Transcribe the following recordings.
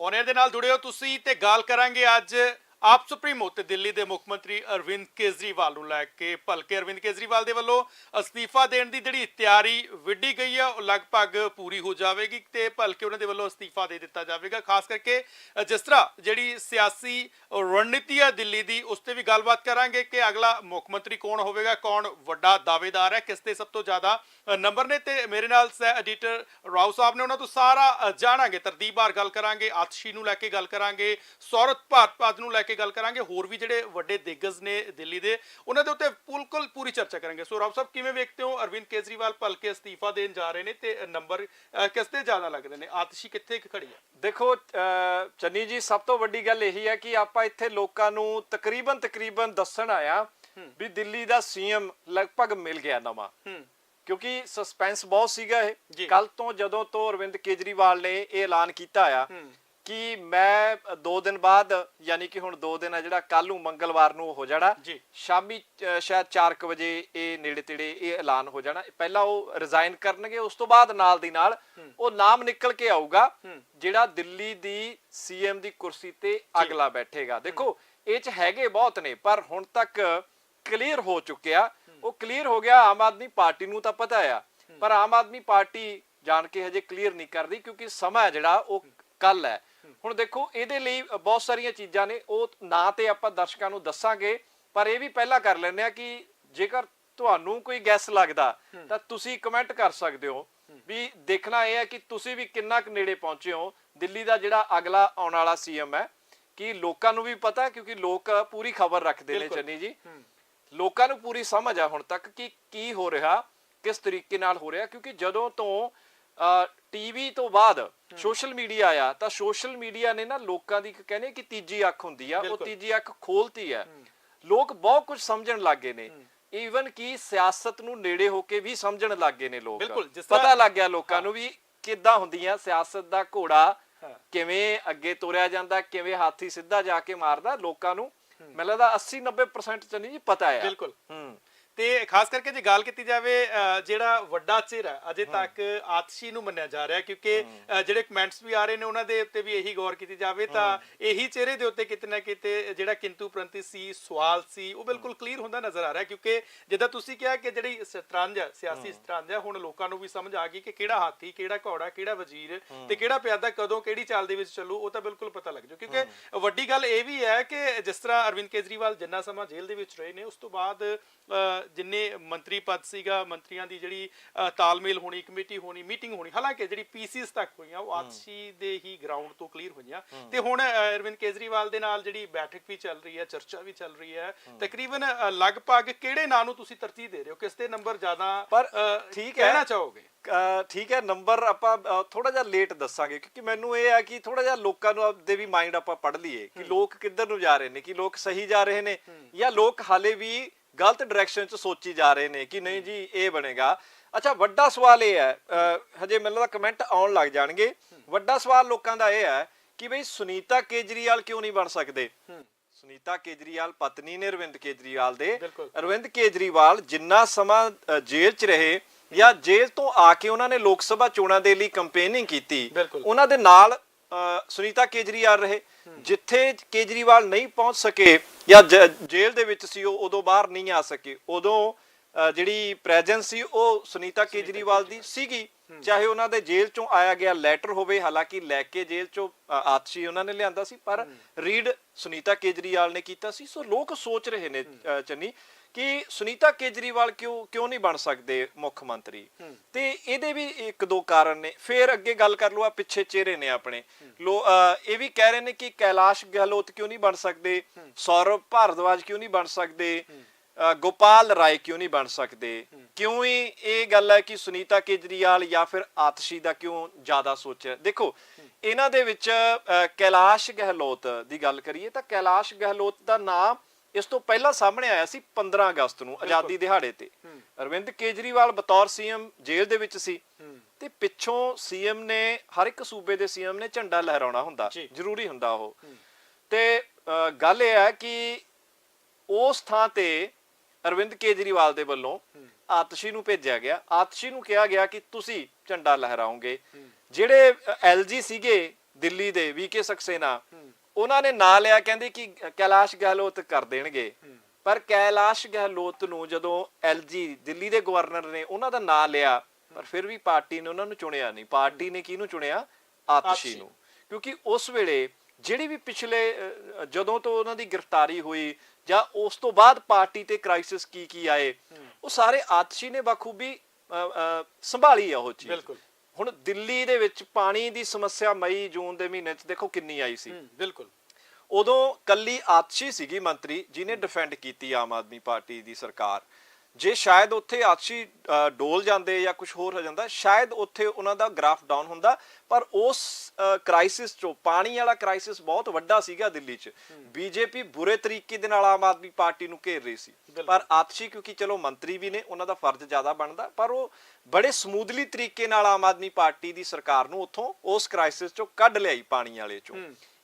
Owner ਦੇ ਨਾਲ ਜੁੜਿਓ ਤੁਸੀਂ ਤੇ ਗੱਲ ਕਰਾਂਗੇ ਅੱਜ ਆਪ ਸੁਪਰੀਮੋ ਤੇ ਦਿੱਲੀ ਦੇ ਮੁੱਖ ਮੰਤਰੀ ਅਰਵਿੰਦ ਕੇਜਰੀਵਾਲ ਨੂੰ ਲੈ ਕੇ ਭਲਕੇ। ਅਰਵਿੰਦ ਕੇਜਰੀਵਾਲ ਦੇ ਵੱਲੋਂ ਅਸਤੀਫਾ ਦੇਣ ਦੀ ਜਿਹੜੀ ਤਿਆਰੀ ਵਿੱਢੀ ਗਈ ਹੈ ਉਹ ਲਗਭਗ ਪੂਰੀ ਹੋ ਜਾਵੇਗੀ ਤੇ ਭਲਕੇ ਉਹਨਾਂ ਦੇ ਵੱਲੋਂ ਅਸਤੀਫਾ ਦੇ ਦਿੱਤਾ ਜਾਵੇਗਾ। ਖਾਸ ਕਰਕੇ ਜਿਸ ਤਰ੍ਹਾਂ ਜਿਹੜੀ ਸਿਆਸੀ ਰਣਨੀਤੀ ਹੈ ਦਿੱਲੀ ਦੀ, ਉਸ ਤੇ ਵੀ ਗੱਲਬਾਤ ਕਰਾਂਗੇ ਕਿ ਅਗਲਾ ਮੁੱਖ ਮੰਤਰੀ ਕੌਣ ਹੋਵੇਗਾ, ਕੌਣ ਵੱਡਾ ਦਾਅਵੇਦਾਰ ਹੈ, ਕਿਸ ਤੇ ਸਭ ਤੋਂ ਜ਼ਿਆਦਾ ਨੰਬਰ ਨੇ ਤੇ ਮੇਰੇ ਨਾਲ ਸਹਿ ਐਡੀਟਰ ਰਾਓ ਸਾਹਿਬ ਨੇ ਉਹਨਾਂ ਤੋਂ ਸਾਰਾ ਜਾਣਾਂਗੇ। ਤਰਤੀਬ ਗੱਲ ਕਰਾਂਗੇ, ਆਤਸ਼ੀ ਨੂੰ ਲੈ ਕੇ ਗੱਲ ਕਰਾਂਗੇ ਸੌਰਤ ਭਾਰਤਪਾਦ ਨੂੰ ਲੈ ਕੇ ਗੱਲ ਕਰਾਂਗੇ। ਹੋਰ ਵੀ ਜਿਹੜੇ ਵੱਡੇ ਦਿਗਗਜ ਨੇ ਦਿੱਲੀ ਦੇ ਉਹਨਾਂ ਦੇ ਉੱਤੇ ਬਿਲਕੁਲ ਪੂਰੀ ਚਰਚਾ ਕਰਾਂਗੇ। ਸੋ ਰਾਓ ਸਾਹਿਬ ਕਿਵੇਂ ਵੇਖਦੇ ਹੋ? ਅਰਵਿੰਦ ਕੇਜਰੀਵਾਲ ਭਲਕੇ ਅਸਤੀਫਾ ਦੇਣ ਜਾ ਰਹੇ ਨੇ ਤੇ ਨੰਬਰ ਕਿਸ ਤੇ ਜ਼ਿਆਦਾ ਲੱਗਦੇ ਨੇ? ਆਤਸ਼ੀ ਕਿੱਥੇ ਖੜੀ ਹੈ? ਦੇਖੋ ਚੰਨੀ ਜੀ ਸਭ ਤੋਂ ਵੱਡੀ ਗੱਲ ਇਹੀ ਹੈ ਕਿ ਆਪਾਂ ਇੱਥੇ ਲੋਕਾਂ ਨੂੰ ਤਕਰੀਬਨ ਤਕਰੀਬਨ ਦੱਸਣ ਆਇਆ ਵੀ ਦਿੱਲੀ ਦਾ ਸੀਐਮ ਲਗਭਗ ਮਿਲ ਗਿਆ ਨਵਾਂ। ਕਿਉਂਕਿ ਸਸਪੈਂਸ ਬਹੁਤ ਸੀਗਾ। ਇਹ। ਕੱਲ ਤੋਂ ਜਦੋਂ ਤੋਂ ਅਰਵਿੰਦ ਕੇਜਰੀਵਾਲ ਨੇ ਇਹ ਐਲਾਨ ਕੀਤਾ ਆ ਕਿ ਮੈਂ 2 ਦਿਨ ਬਾਅਦ ਯਾਨੀ ਕਿ ਹੁਣ 2 ਦਿਨ ਆ ਜਿਹੜਾ ਕੱਲ ਨੂੰ ਮੰਗਲਵਾਰ ਨੂੰ ਹੋ ਜਾਣਾ। ਸ਼ਾਮੀ ਸ਼ਾਇਦ 4 ਵਜੇ ਇਹ ਨੇੜੇ ਤੇੜੇ ਇਹ ਐਲਾਨ ਹੋ ਜਾਣਾ। ਪਹਿਲਾਂ ਉਹ ਰਿਜ਼ਾਈਨ ਕਰਨਗੇ ਉਸ ਤੋਂ ਬਾਅਦ ਨਾਲ ਦੀ ਨਾਲ ਉਹ ਨਾਮ ਨਿਕਲ ਕੇ ਆਊਗਾ। ਜਿਹੜਾ ਦਿੱਲੀ ਦੀ ਸੀਐਮ ਦੀ ਕੁਰਸੀ ਤੇ ਅਗਲਾ ਬੈਠੇਗਾ। ਦੇਖੋ ਇਹ ਚ ਹੈਗੇ ਬਹੁਤ ਨੇ ਪਰ ਹੁਣ ਤੱਕ ਕਲੀਅਰ ਹੋ ਚੁੱਕਿਆ। ਉਹ ਕਲੀਅਰ ਹੋ ਗਿਆ ਆਮ ਆਦਮੀ ਪਾਰਟੀ ਨੂੰ ਤਾਂ ਪਤਾ ਆ ਪਰ ਆਮ ਆਦਮੀ ਪਾਰਟੀ ਜਾਣ ਕੇ ਹਜੇ ਕਲੀਅਰ ਨਹੀਂ ਕਰਦੀ ਕਿਉਂਕਿ ਸਮਾਂ ਜਿਹੜਾ ਉਹ ਕੱਲ ਹੈ। ਹੁਣ ਦੇਖੋ ਇਹਦੇ ਲਈ ਬਹੁਤ ਸਾਰੀਆਂ ਚੀਜ਼ਾਂ ਨੇ। ਉਹ ਨਾ ਤੇ ਆਪਾਂ ਦਰਸ਼ਕਾਂ ਨੂੰ ਦੱਸਾਂਗੇ ਪਰ ਇਹ ਵੀ ਪਹਿਲਾਂ ਕਰ ਲੈਂਦੇ ਆ ਕਿ ਜੇਕਰ ਤੁਹਾਨੂੰ ਕੋਈ ਗੈਸ ਲੱਗਦਾ ਤਾਂ ਤੁਸੀਂ ਕਮੈਂਟ ਕਰ ਸਕਦੇ ਹੋ ਵੀ ਦੇਖਣਾ ਇਹ ਹੈ ਕਿ ਤੁਸੀਂ ਵੀ ਕਿੰਨਾ ਕੁ ਨੇੜੇ ਪਹੁੰਚੇ ਹੋ। ਦਿੱਲੀ ਦਾ ਜਿਹੜਾ ਅਗਲਾ ਆਉਣ ਵਾਲਾ ਸੀਐਮ ਹੈ ਕਿ ਲੋਕਾਂ ਨੂੰ ਵੀ ਪਤਾ ਕਿਉਂਕਿ ਲੋਕ ਪੂਰੀ ਖਬਰ ਰੱਖਦੇ ਨੇ। ਚੰਨੀ ਜੀ। ਲੋਕਾਂ ਨੂੰ ਪੂਰੀ ਸਮਝ ਆ ਹੁਣ ਤੱਕ ਕਿ ਕੀ ਹੋ ਰਿਹਾ ਕਿਸ ਤਰੀਕੇ ਨਾਲ ਹੋ ਰਿਹਾ ਕਿਉਂਕਿ ਜਦੋਂ ਤੋਂ ਟੀਵੀ ਤੋਂ ਬਾਅਦ ਸੋਸ਼ਲ ਮੀਡੀਆ ਆਇਆ ਤਾਂ ਸੋਸ਼ਲ ਮੀਡੀਆ ਨੇ ਨਾ ਲੋਕਾਂ ਦੀ ਇੱਕ ਕਹਿੰਦੇ ਕਿ ਤੀਜੀ ਅੱਖ ਹੁੰਦੀ ਆ ਉਹ। ਤੀਜੀ ਅੱਖ ਖੋਲਤੀ ਹੈ। ਲੋਕ ਬਹੁਤ ਕੁਝ ਸਮਝਣ ਲੱਗੇ ਨੇ। ਈਵਨ ਕਿ ਸਿਆਸਤ ਨੂੰ ਨੇੜੇ ਹੋ ਕੇ ਵੀ ਸਮਝਣ ਲੱਗੇ ਨੇ ਲੋਕ। ਪਤਾ ਲੱਗ ਗਿਆ ਲੋਕਾਂ ਨੂੰ ਵੀ ਕਿੱਦਾਂ ਹੁੰਦੀਆਂ ਸਿਆਸਤ ਦਾ ਘੋੜਾ। ਕਿਵੇਂ ਅੱਗੇ ਤੋਰਿਆ ਜਾਂਦਾ ਕਿਵੇਂ ਹਾਥੀ ਸਿੱਧਾ ਜਾ ਕੇ ਮਾਰਦਾ ਲੋਕਾਂ ਨੂੰ ਮੈਨੂੰ ਲੱਗਦਾ 80 90% ਚ ਨਹੀਂ ਪਤਾ ਹੈ ਬਿਲਕੁਲ। ਹੂੰ। ਤੇ ਖਾਸ ਕਰਕੇ ਜੇ ਗੱਲ ਕੀਤੀ ਜਾਵੇ ਜਿਹੜਾ ਵੱਡਾ ਚਿਹਰਾ ਅਜੇ ਤੱਕ ਆਤਸ਼ੀ ਨੂੰ ਮੰਨਿਆ ਜਾ ਰਿਹਾ ਕਿਉਂਕਿ ਜਿਹੜੇ ਕਮੈਂਟਸ ਵੀ ਆ ਰਹੇ ਨੇ ਉਹਨਾਂ ਦੇ ਉੱਤੇ ਵੀ ਇਹੀ ਗੌਰ ਕੀਤੀ ਜਾਵੇ ਤਾਂ ਇਹੀ ਚਿਹਰੇ ਦੇ ਉੱਤੇ ਕਿਤੇ ਨਾ ਕਿਤੇ ਜਿਹੜਾ ਕਿੰਤੂ ਪ੍ਰੰਤੀ ਸੀ ਸਵਾਲ ਸੀ ਉਹ ਬਿਲਕੁਲ ਕਲੀਅਰ ਹੁੰਦਾ ਨਜ਼ਰ ਆ ਰਿਹਾ ਕਿਉਂਕਿ ਜਿੱਦਾਂ ਤੁਸੀਂ ਕਿਹਾ ਕਿ ਜਿਹੜੀ ਸਤਰੰਜ ਸਿਆਸੀ ਸਤਰੰਜ ਹੈ ਹੁਣ ਲੋਕਾਂ ਨੂੰ ਵੀ ਸਮਝ ਆ ਗਈ ਕਿ ਕਿਹੜਾ ਹਾਥੀ ਕਿਹੜਾ ਘੋੜਾ ਕਿਹੜਾ ਵਜ਼ੀਰ ਤੇ ਕਿਹੜਾ ਪਿਆਦਾ ਕਦੋਂ ਕਿਹੜੀ ਚਾਲ ਦੇ ਵਿੱਚ ਚੱਲੂ ਉਹ ਤਾਂ ਬਿਲਕੁਲ ਪਤਾ ਲੱਗ ਜੂ ਕਿਉਂਕਿ ਵੱਡੀ ਗੱਲ ਇਹ ਵੀ ਹੈ ਕਿ ਜਿਸ ਤਰ੍ਹਾਂ ਅਰਵਿੰਦ ਕੇਜਰੀਵਾਲ ਜਿੰਨਾ ਸਮਾਂ ਜੇਲ੍ਹ ਦੇ ਵਿੱਚ ਰਹੇ ਨੇ ਉਸ ਤੋਂ ਬਾਅਦ ਜਿੰਨੇ ਮੰਤਰੀ ਪਦ ਸੀਗਾ ਮੰਤਰੀਆਂ ਦੀ ਜਿਹੜੀ ਤਾਲਮੇਲ ਹੋਣੀ ਕਮੇਟੀ ਹੋਣੀ ਮੀਟਿੰਗ ਹੋਣੀ ਹਾਲਾਂਕਿ ਜਿਹੜੀ ਪੀਸੀਸ ਤੱਕ ਹੋਈਆਂ ਉਹ ਆਤਸ਼ੀ ਦੇ ਹੀ ਗਰਾਊਂਡ ਤੋਂ ਕਲੀਅਰ ਹੋਈਆਂ। ਤੇ ਹੁਣ ਅਰਵਿੰਦ ਕੇਜਰੀਵਾਲ ਦੇ ਨਾਲ ਜਿਹੜੀ ਬੈਠਕ ਵੀ ਚੱਲ ਰਹੀ ਹੈ ਚਰਚਾ ਵੀ ਚੱਲ ਰਹੀ ਹੈ ਤਕਰੀਬਨ ਲਗਭਗ ਕਿਹੜੇ ਨਾਂ ਨੂੰ ਤੁਸੀਂ ਤਰਜੀਹ ਦੇ ਰਹੇ ਹੋ? ਕਿਸ ਤੇ ਨੰਬਰ ਜ਼ਿਆਦਾ ਪਰ ਠੀਕ ਹੈ। ਕਹਿਣਾ ਚਾਹੋਗੇ? ਠੀਕ ਹੈ ਨੰਬਰ ਆਪਾਂ ਥੋੜਾ ਜਿਹਾ ਲੇਟ ਦੱਸਾਂਗੇ ਕਿਉਂਕਿ ਮੈਨੂੰ ਇਹ ਹੈ ਕਿ ਥੋੜਾ ਜਿਹਾ ਲੋਕਾਂ ਨੂੰ ਆਪਦੇ ਵੀ ਮਾਈਂਡ ਆਪਾਂ ਪੜ੍ਹ ਲਈਏ ਕਿ ਲੋਕ ਕਿੱਧਰ ਨੂੰ ਜਾ ਰਹੇ ਨੇ ਕਿ ਲੋਕ ਸਹੀ ਜਾ ਰਹੇ ਨੇ ਜਾਂ ਲੋਕ ਹਾਲੇ ਵੀ ਗਲਤ ਡਾਇਰੈਕਸ਼ਨ 'ਚ ਸੋਚੀ ਜਾ ਰਹੇ ਨੇ ਕਿ ਨਹੀਂ ਜੀ ਇਹ ਬਣੇਗਾ ਅੱਛਾ ਵੱਡਾ ਸਵਾਲ ਇਹ ਹੈ ਹਜੇ ਮੈਨੂੰ ਲੱਗਦਾ ਕਮੈਂਟ ਆਉਣ ਲੱਗ ਜਾਣਗੇ ਵੱਡਾ ਸਵਾਲ ਲੋਕਾਂ ਦਾ ਇਹ ਹੈ ਕਿ ਬਈ ਸੁਨੀਤਾ ਕੇਜਰੀਵਾਲ ਕਿਉਂ ਨਹੀਂ ਬਣ ਸਕਦੇ ਸੁਨੀਤਾ ਕੇਜਰੀਵਾਲ ਪਤਨੀ ਨੇ ਅਰਵਿੰਦ ਕੇਜਰੀਵਾਲ ਦੇ ਬਿਲਕੁਲ। ਅਰਵਿੰਦ ਕੇਜਰੀਵਾਲ ਜਿੰਨਾ ਸਮਾਂ ਅ, ਜੇਲ੍ਹ 'ਚ ਰਹੇ ਜਾਂ ਜੇਲ੍ਹ ਤੋਂ ਆ ਕੇ ਉਹਨਾਂ ਨੇ ਲੋਕ ਸਭਾ ਚੋਣਾਂ ਦੇ ਲਈ ਕੰਪੇਨਿੰਗ ਕੀਤੀ ਬਿਲਕੁਲ। ਉਹਨਾਂ ਦੇ ਨਾਲ ਸੁਨੀਤਾ ਕੇਜਰੀਵਾਲ ਰਹੇ। ਜਿੱਥੇ ਕੇਜਰੀਵਾਲ ਨਹੀਂ ਪਹੁੰਚ ਸਕੇ ਜਾਂ, ਜੇਲ੍ਹ ਦੇ ਵਿੱਚ ਸੀ, ਉਹ ਉਦੋਂ ਬਾਹਰ ਨਹੀਂ ਆ ਸਕੇ। ਉਦੋਂ ਜਿਹੜੀ ਪ੍ਰੈਜ਼ੈਂਸ ਸੀ ਉਹ ਸੁਨੀਤਾ ਕੇਜਰੀਵਾਲ ਦੀ ਸੀਗੀ। ਚਾਹੇ ਉਹਨਾਂ ਦੇ ਜੇਲ੍ਹ ਚੋਂ ਆਇਆ ਗਿਆ ਲੈਟਰ ਹੋਵੇ ਹਾਲਾਂਕਿ ਲੈ ਕੇ ਜੇਲ੍ਹ ਚੋਂ ਆਤਸ਼ੀ ਉਹਨਾਂ ਨੇ ਲਿਆਂਦਾ ਸੀ ਪਰ ਰੀਡ ਸੁਨੀਤਾ ਕੇਜਰੀਵਾਲ ਨੇ ਕੀਤਾ ਸੀ। ਸੋ ਲੋਕ ਸੋਚ ਰਹੇ ਨੇ ਚੰਨੀ ਕਿ ਸੁਨੀਤਾ ਕੇਜਰੀਵਾਲ ਕਿਉਂ ਕਿਉਂ ਨਹੀਂ ਬਣ ਸਕਦੇ ਮੁੱਖ ਮੰਤਰੀ? ਤੇ ਇਹਦੇ ਵੀ ਇੱਕ ਦੋ ਕਾਰਨ ਨੇ। ਫਿਰ ਅੱਗੇ ਗੱਲ ਕਰ ਲਓ ਆ ਪਿੱਛੇ ਚਿਹਰੇ ਨੇ ਆਪਣੇ। ਲੋ ਇਹ ਵੀ ਕਹਿ ਰਹੇ ਨੇ ਕਿ ਕੈਲਾਸ਼ ਗਹਿਲੋਤ ਕਿਉਂ ਨਹੀਂ ਬਣ ਸਕਦੇ? ਸੌਰਵ ਭਾਰਦਵਾਜ ਕਿਉਂ ਨਹੀਂ ਬਣ ਸਕਦੇ? ਗੋਪਾਲ ਰਾਏ ਕਿਉਂ ਨਹੀਂ ਬਣ ਸਕਦੇ? ਕਿਉਂ ਹੀ ਇਹ ਗੱਲ ਹੈ ਕਿ ਸੁਨੀਤਾ ਕੇਜਰੀਵਾਲ ਜਾਂ ਫਿਰ ਆਤਸ਼ੀ ਦਾ ਕਿਉਂ ਜ਼ਿਆਦਾ ਸੋਚਿਆ ਦੇਖੋ ਇਹਨਾਂ ਦੇ ਵਿੱਚ ਕੈਲਾਸ਼ ਗਹਿਲੋਤ ਦੀ ਗੱਲ ਕਰੀਏ ਤਾਂ ਕੈਲਾਸ਼ ਗਹਿਲੋਤ ਦਾ ਨਾਮ ਇਸ ਤੋਂ ਪਹਿਲਾਂ ਸਾਹਮਣੇ ਆਇਆ ਸੀ 15 ਅਗਸਤ ਨੂੰ ਆਜ਼ਾਦੀ ਦਿਹਾੜੇ ਤੇ। ਅਰਵਿੰਦ ਕੇਜਰੀਵਾਲ ਬਤੌਰ ਸੀਐਮ ਜੇਲ੍ਹ ਦੇ ਵਿੱਚ ਸੀ ਤੇ ਪਿੱਛੋਂ ਸੀਐਮ ਨੇ ਹਰ ਇੱਕ ਸੂਬੇ ਦੇ ਸੀਐਮ ਨੇ ਝੰਡਾ ਲਹਿਰਾਉਣਾ ਹੁੰਦਾ। ਜ਼ਰੂਰੀ ਹੁੰਦਾ ਉਹ। ਤੇ ਗੱਲ ਇਹ ਹੈ ਕਿ ਉਸ ਥਾਂ ਤੇ ਅਰਵਿੰਦ ਕੇਜਰੀਵਾਲ ਦੇ ਵੱਲੋਂ ਆਤਸ਼ੀ ਨੂੰ ਭੇਜਿਆ ਗਿਆ। ਆਤਸ਼ੀ ਨੂੰ ਕਿਹਾ ਗਿਆ ਕਿ ਤੁਸੀਂ ਝੰਡਾ ਲਹਿਰਾਓਗੇ ਜਿਹੜੇ ਐਲਜੀ ਸੀਗੇ ਦਿੱਲੀ ਦੇ ਵੀਕੇ ਸਕਸੇਨਾ ਉਹਨਾਂ ਨੇ ਨਾਂ ਲਿਆ ਕਹਿੰਦੇ ਕਿ ਕੈਲਾਸ਼ ਗਹਿਲੋਤ ਕਰ ਦੇਣਗੇ। ਪਰ ਕੈਲਾਸ਼ ਗਹਿਲੋਤ ਨੂੰ ਜਦੋਂ ਐਲਜੀ ਦਿੱਲੀ ਦੇ ਗਵਰਨਰ ਨੇ ਉਹਨਾਂ ਦਾ ਨਾਂ ਲਿਆ ਪਰ ਫਿਰ ਵੀ ਪਾਰਟੀ ਨੇ ਉਹਨਾਂ ਨੂੰ ਚੁਣਿਆ ਨਹੀਂ। ਪਾਰਟੀ ਨੇ ਕਿਹਨੂੰ ਚੁਣਿਆ? ਆਤਸ਼ੀ ਆਤਸ਼ੀ। ਨੂੰ। ਕਿਉਂਕਿ ਉਸ ਵੇਲੇ ਜਿਹੜੀ ਵੀ ਪਿਛਲੇ ਜਦੋਂ ਤੋਂ ਉਹਨਾਂ ਦੀ ਗ੍ਰਿਫਤਾਰੀ ਹੋਈ ਜਾਂ ਉਸ ਤੋਂ ਬਾਅਦ ਪਾਰਟੀ ਤੇ ਕ੍ਰਾਈਸਿਸ ਕੀ ਕੀ ਆਏ ਉਹ ਸਾਰੇ ਆਤਸ਼ੀ ਨੇ ਬਖੂਬੀ ਸੰਭਾਲੀ ਆ ਉਹ ਚੀਜ਼। ਬਿਲਕੁਲ। ਹੁਣ ਦਿੱਲੀ ਦੇ ਵਿੱਚ ਪਾਣੀ ਦੀ ਸਮੱਸਿਆ ਮਈ ਜੂਨ ਦੇ ਮਹੀਨੇ 'ਚ ਦੇਖੋ ਕਿੰਨੀ ਆਈ ਸੀ। ਬਿਲਕੁਲ। ਉਦੋਂ ਕੱਲੀ ਆਤਸ਼ੀ ਸੀਗੀ ਮੰਤਰੀ ਜਿਹਨੇ ਡਿਫੈਂਡ ਕੀਤੀ ਆਮ ਆਦਮੀ ਪਾਰਟੀ ਦੀ ਸਰਕਾਰ। ਜੇ ਸ਼ਾਇਦ ਉੱਥੇ ਆਤਸ਼ੀ ਡੋਲ ਜਾਂਦੇ ਜਾਂ ਕੁਝ ਹੋਰ ਹੋ ਜਾਂਦਾ ਸ਼ਾਇਦ ਉੱਥੇ ਉਹਨਾਂ ਦਾ ਗ੍ਰਾਫ ਡਾਊਨ ਹੁੰਦਾ ਪਰ ਉਸ ਕ੍ਰਾਈਸਿਸ ਚੋਂ ਪਾਣੀ ਵਾਲਾ ਕ੍ਰਾਈਸਿਸ ਬਹੁਤ ਵੱਡਾ ਸੀਗਾ ਦਿੱਲੀ 'ਚ। ਬੀਜੇਪੀ ਬੁਰੇ ਤਰੀਕੇ ਦੇ ਨਾਲ ਆਮ ਆਦਮੀ ਪਾਰਟੀ ਨੂੰ ਘੇਰ ਰਹੀ ਸੀ। ਪਰ ਆਤਸ਼ੀ ਕਿਉਂਕਿ ਚਲੋ ਮੰਤਰੀ ਵੀ ਨੇ ਉਹਨਾਂ ਦਾ ਫਰਜ਼ ਜ਼ਿਆਦਾ ਬਣਦਾ ਪਰ ਉਹ ਬੜੇ ਸਮੂਥਲੀ ਤਰੀਕੇ ਨਾਲ ਆਮ ਆਦਮੀ ਪਾਰਟੀ ਦੀ ਸਰਕਾਰ ਨੂੰ ਉੱਥੋਂ ਉਸ ਕ੍ਰਾਈਸਿਸ ਚੋਂ ਕੱਢ ਲਿਆਈ ਪਾਣੀ ਵਾਲੇ ਚੋਂ।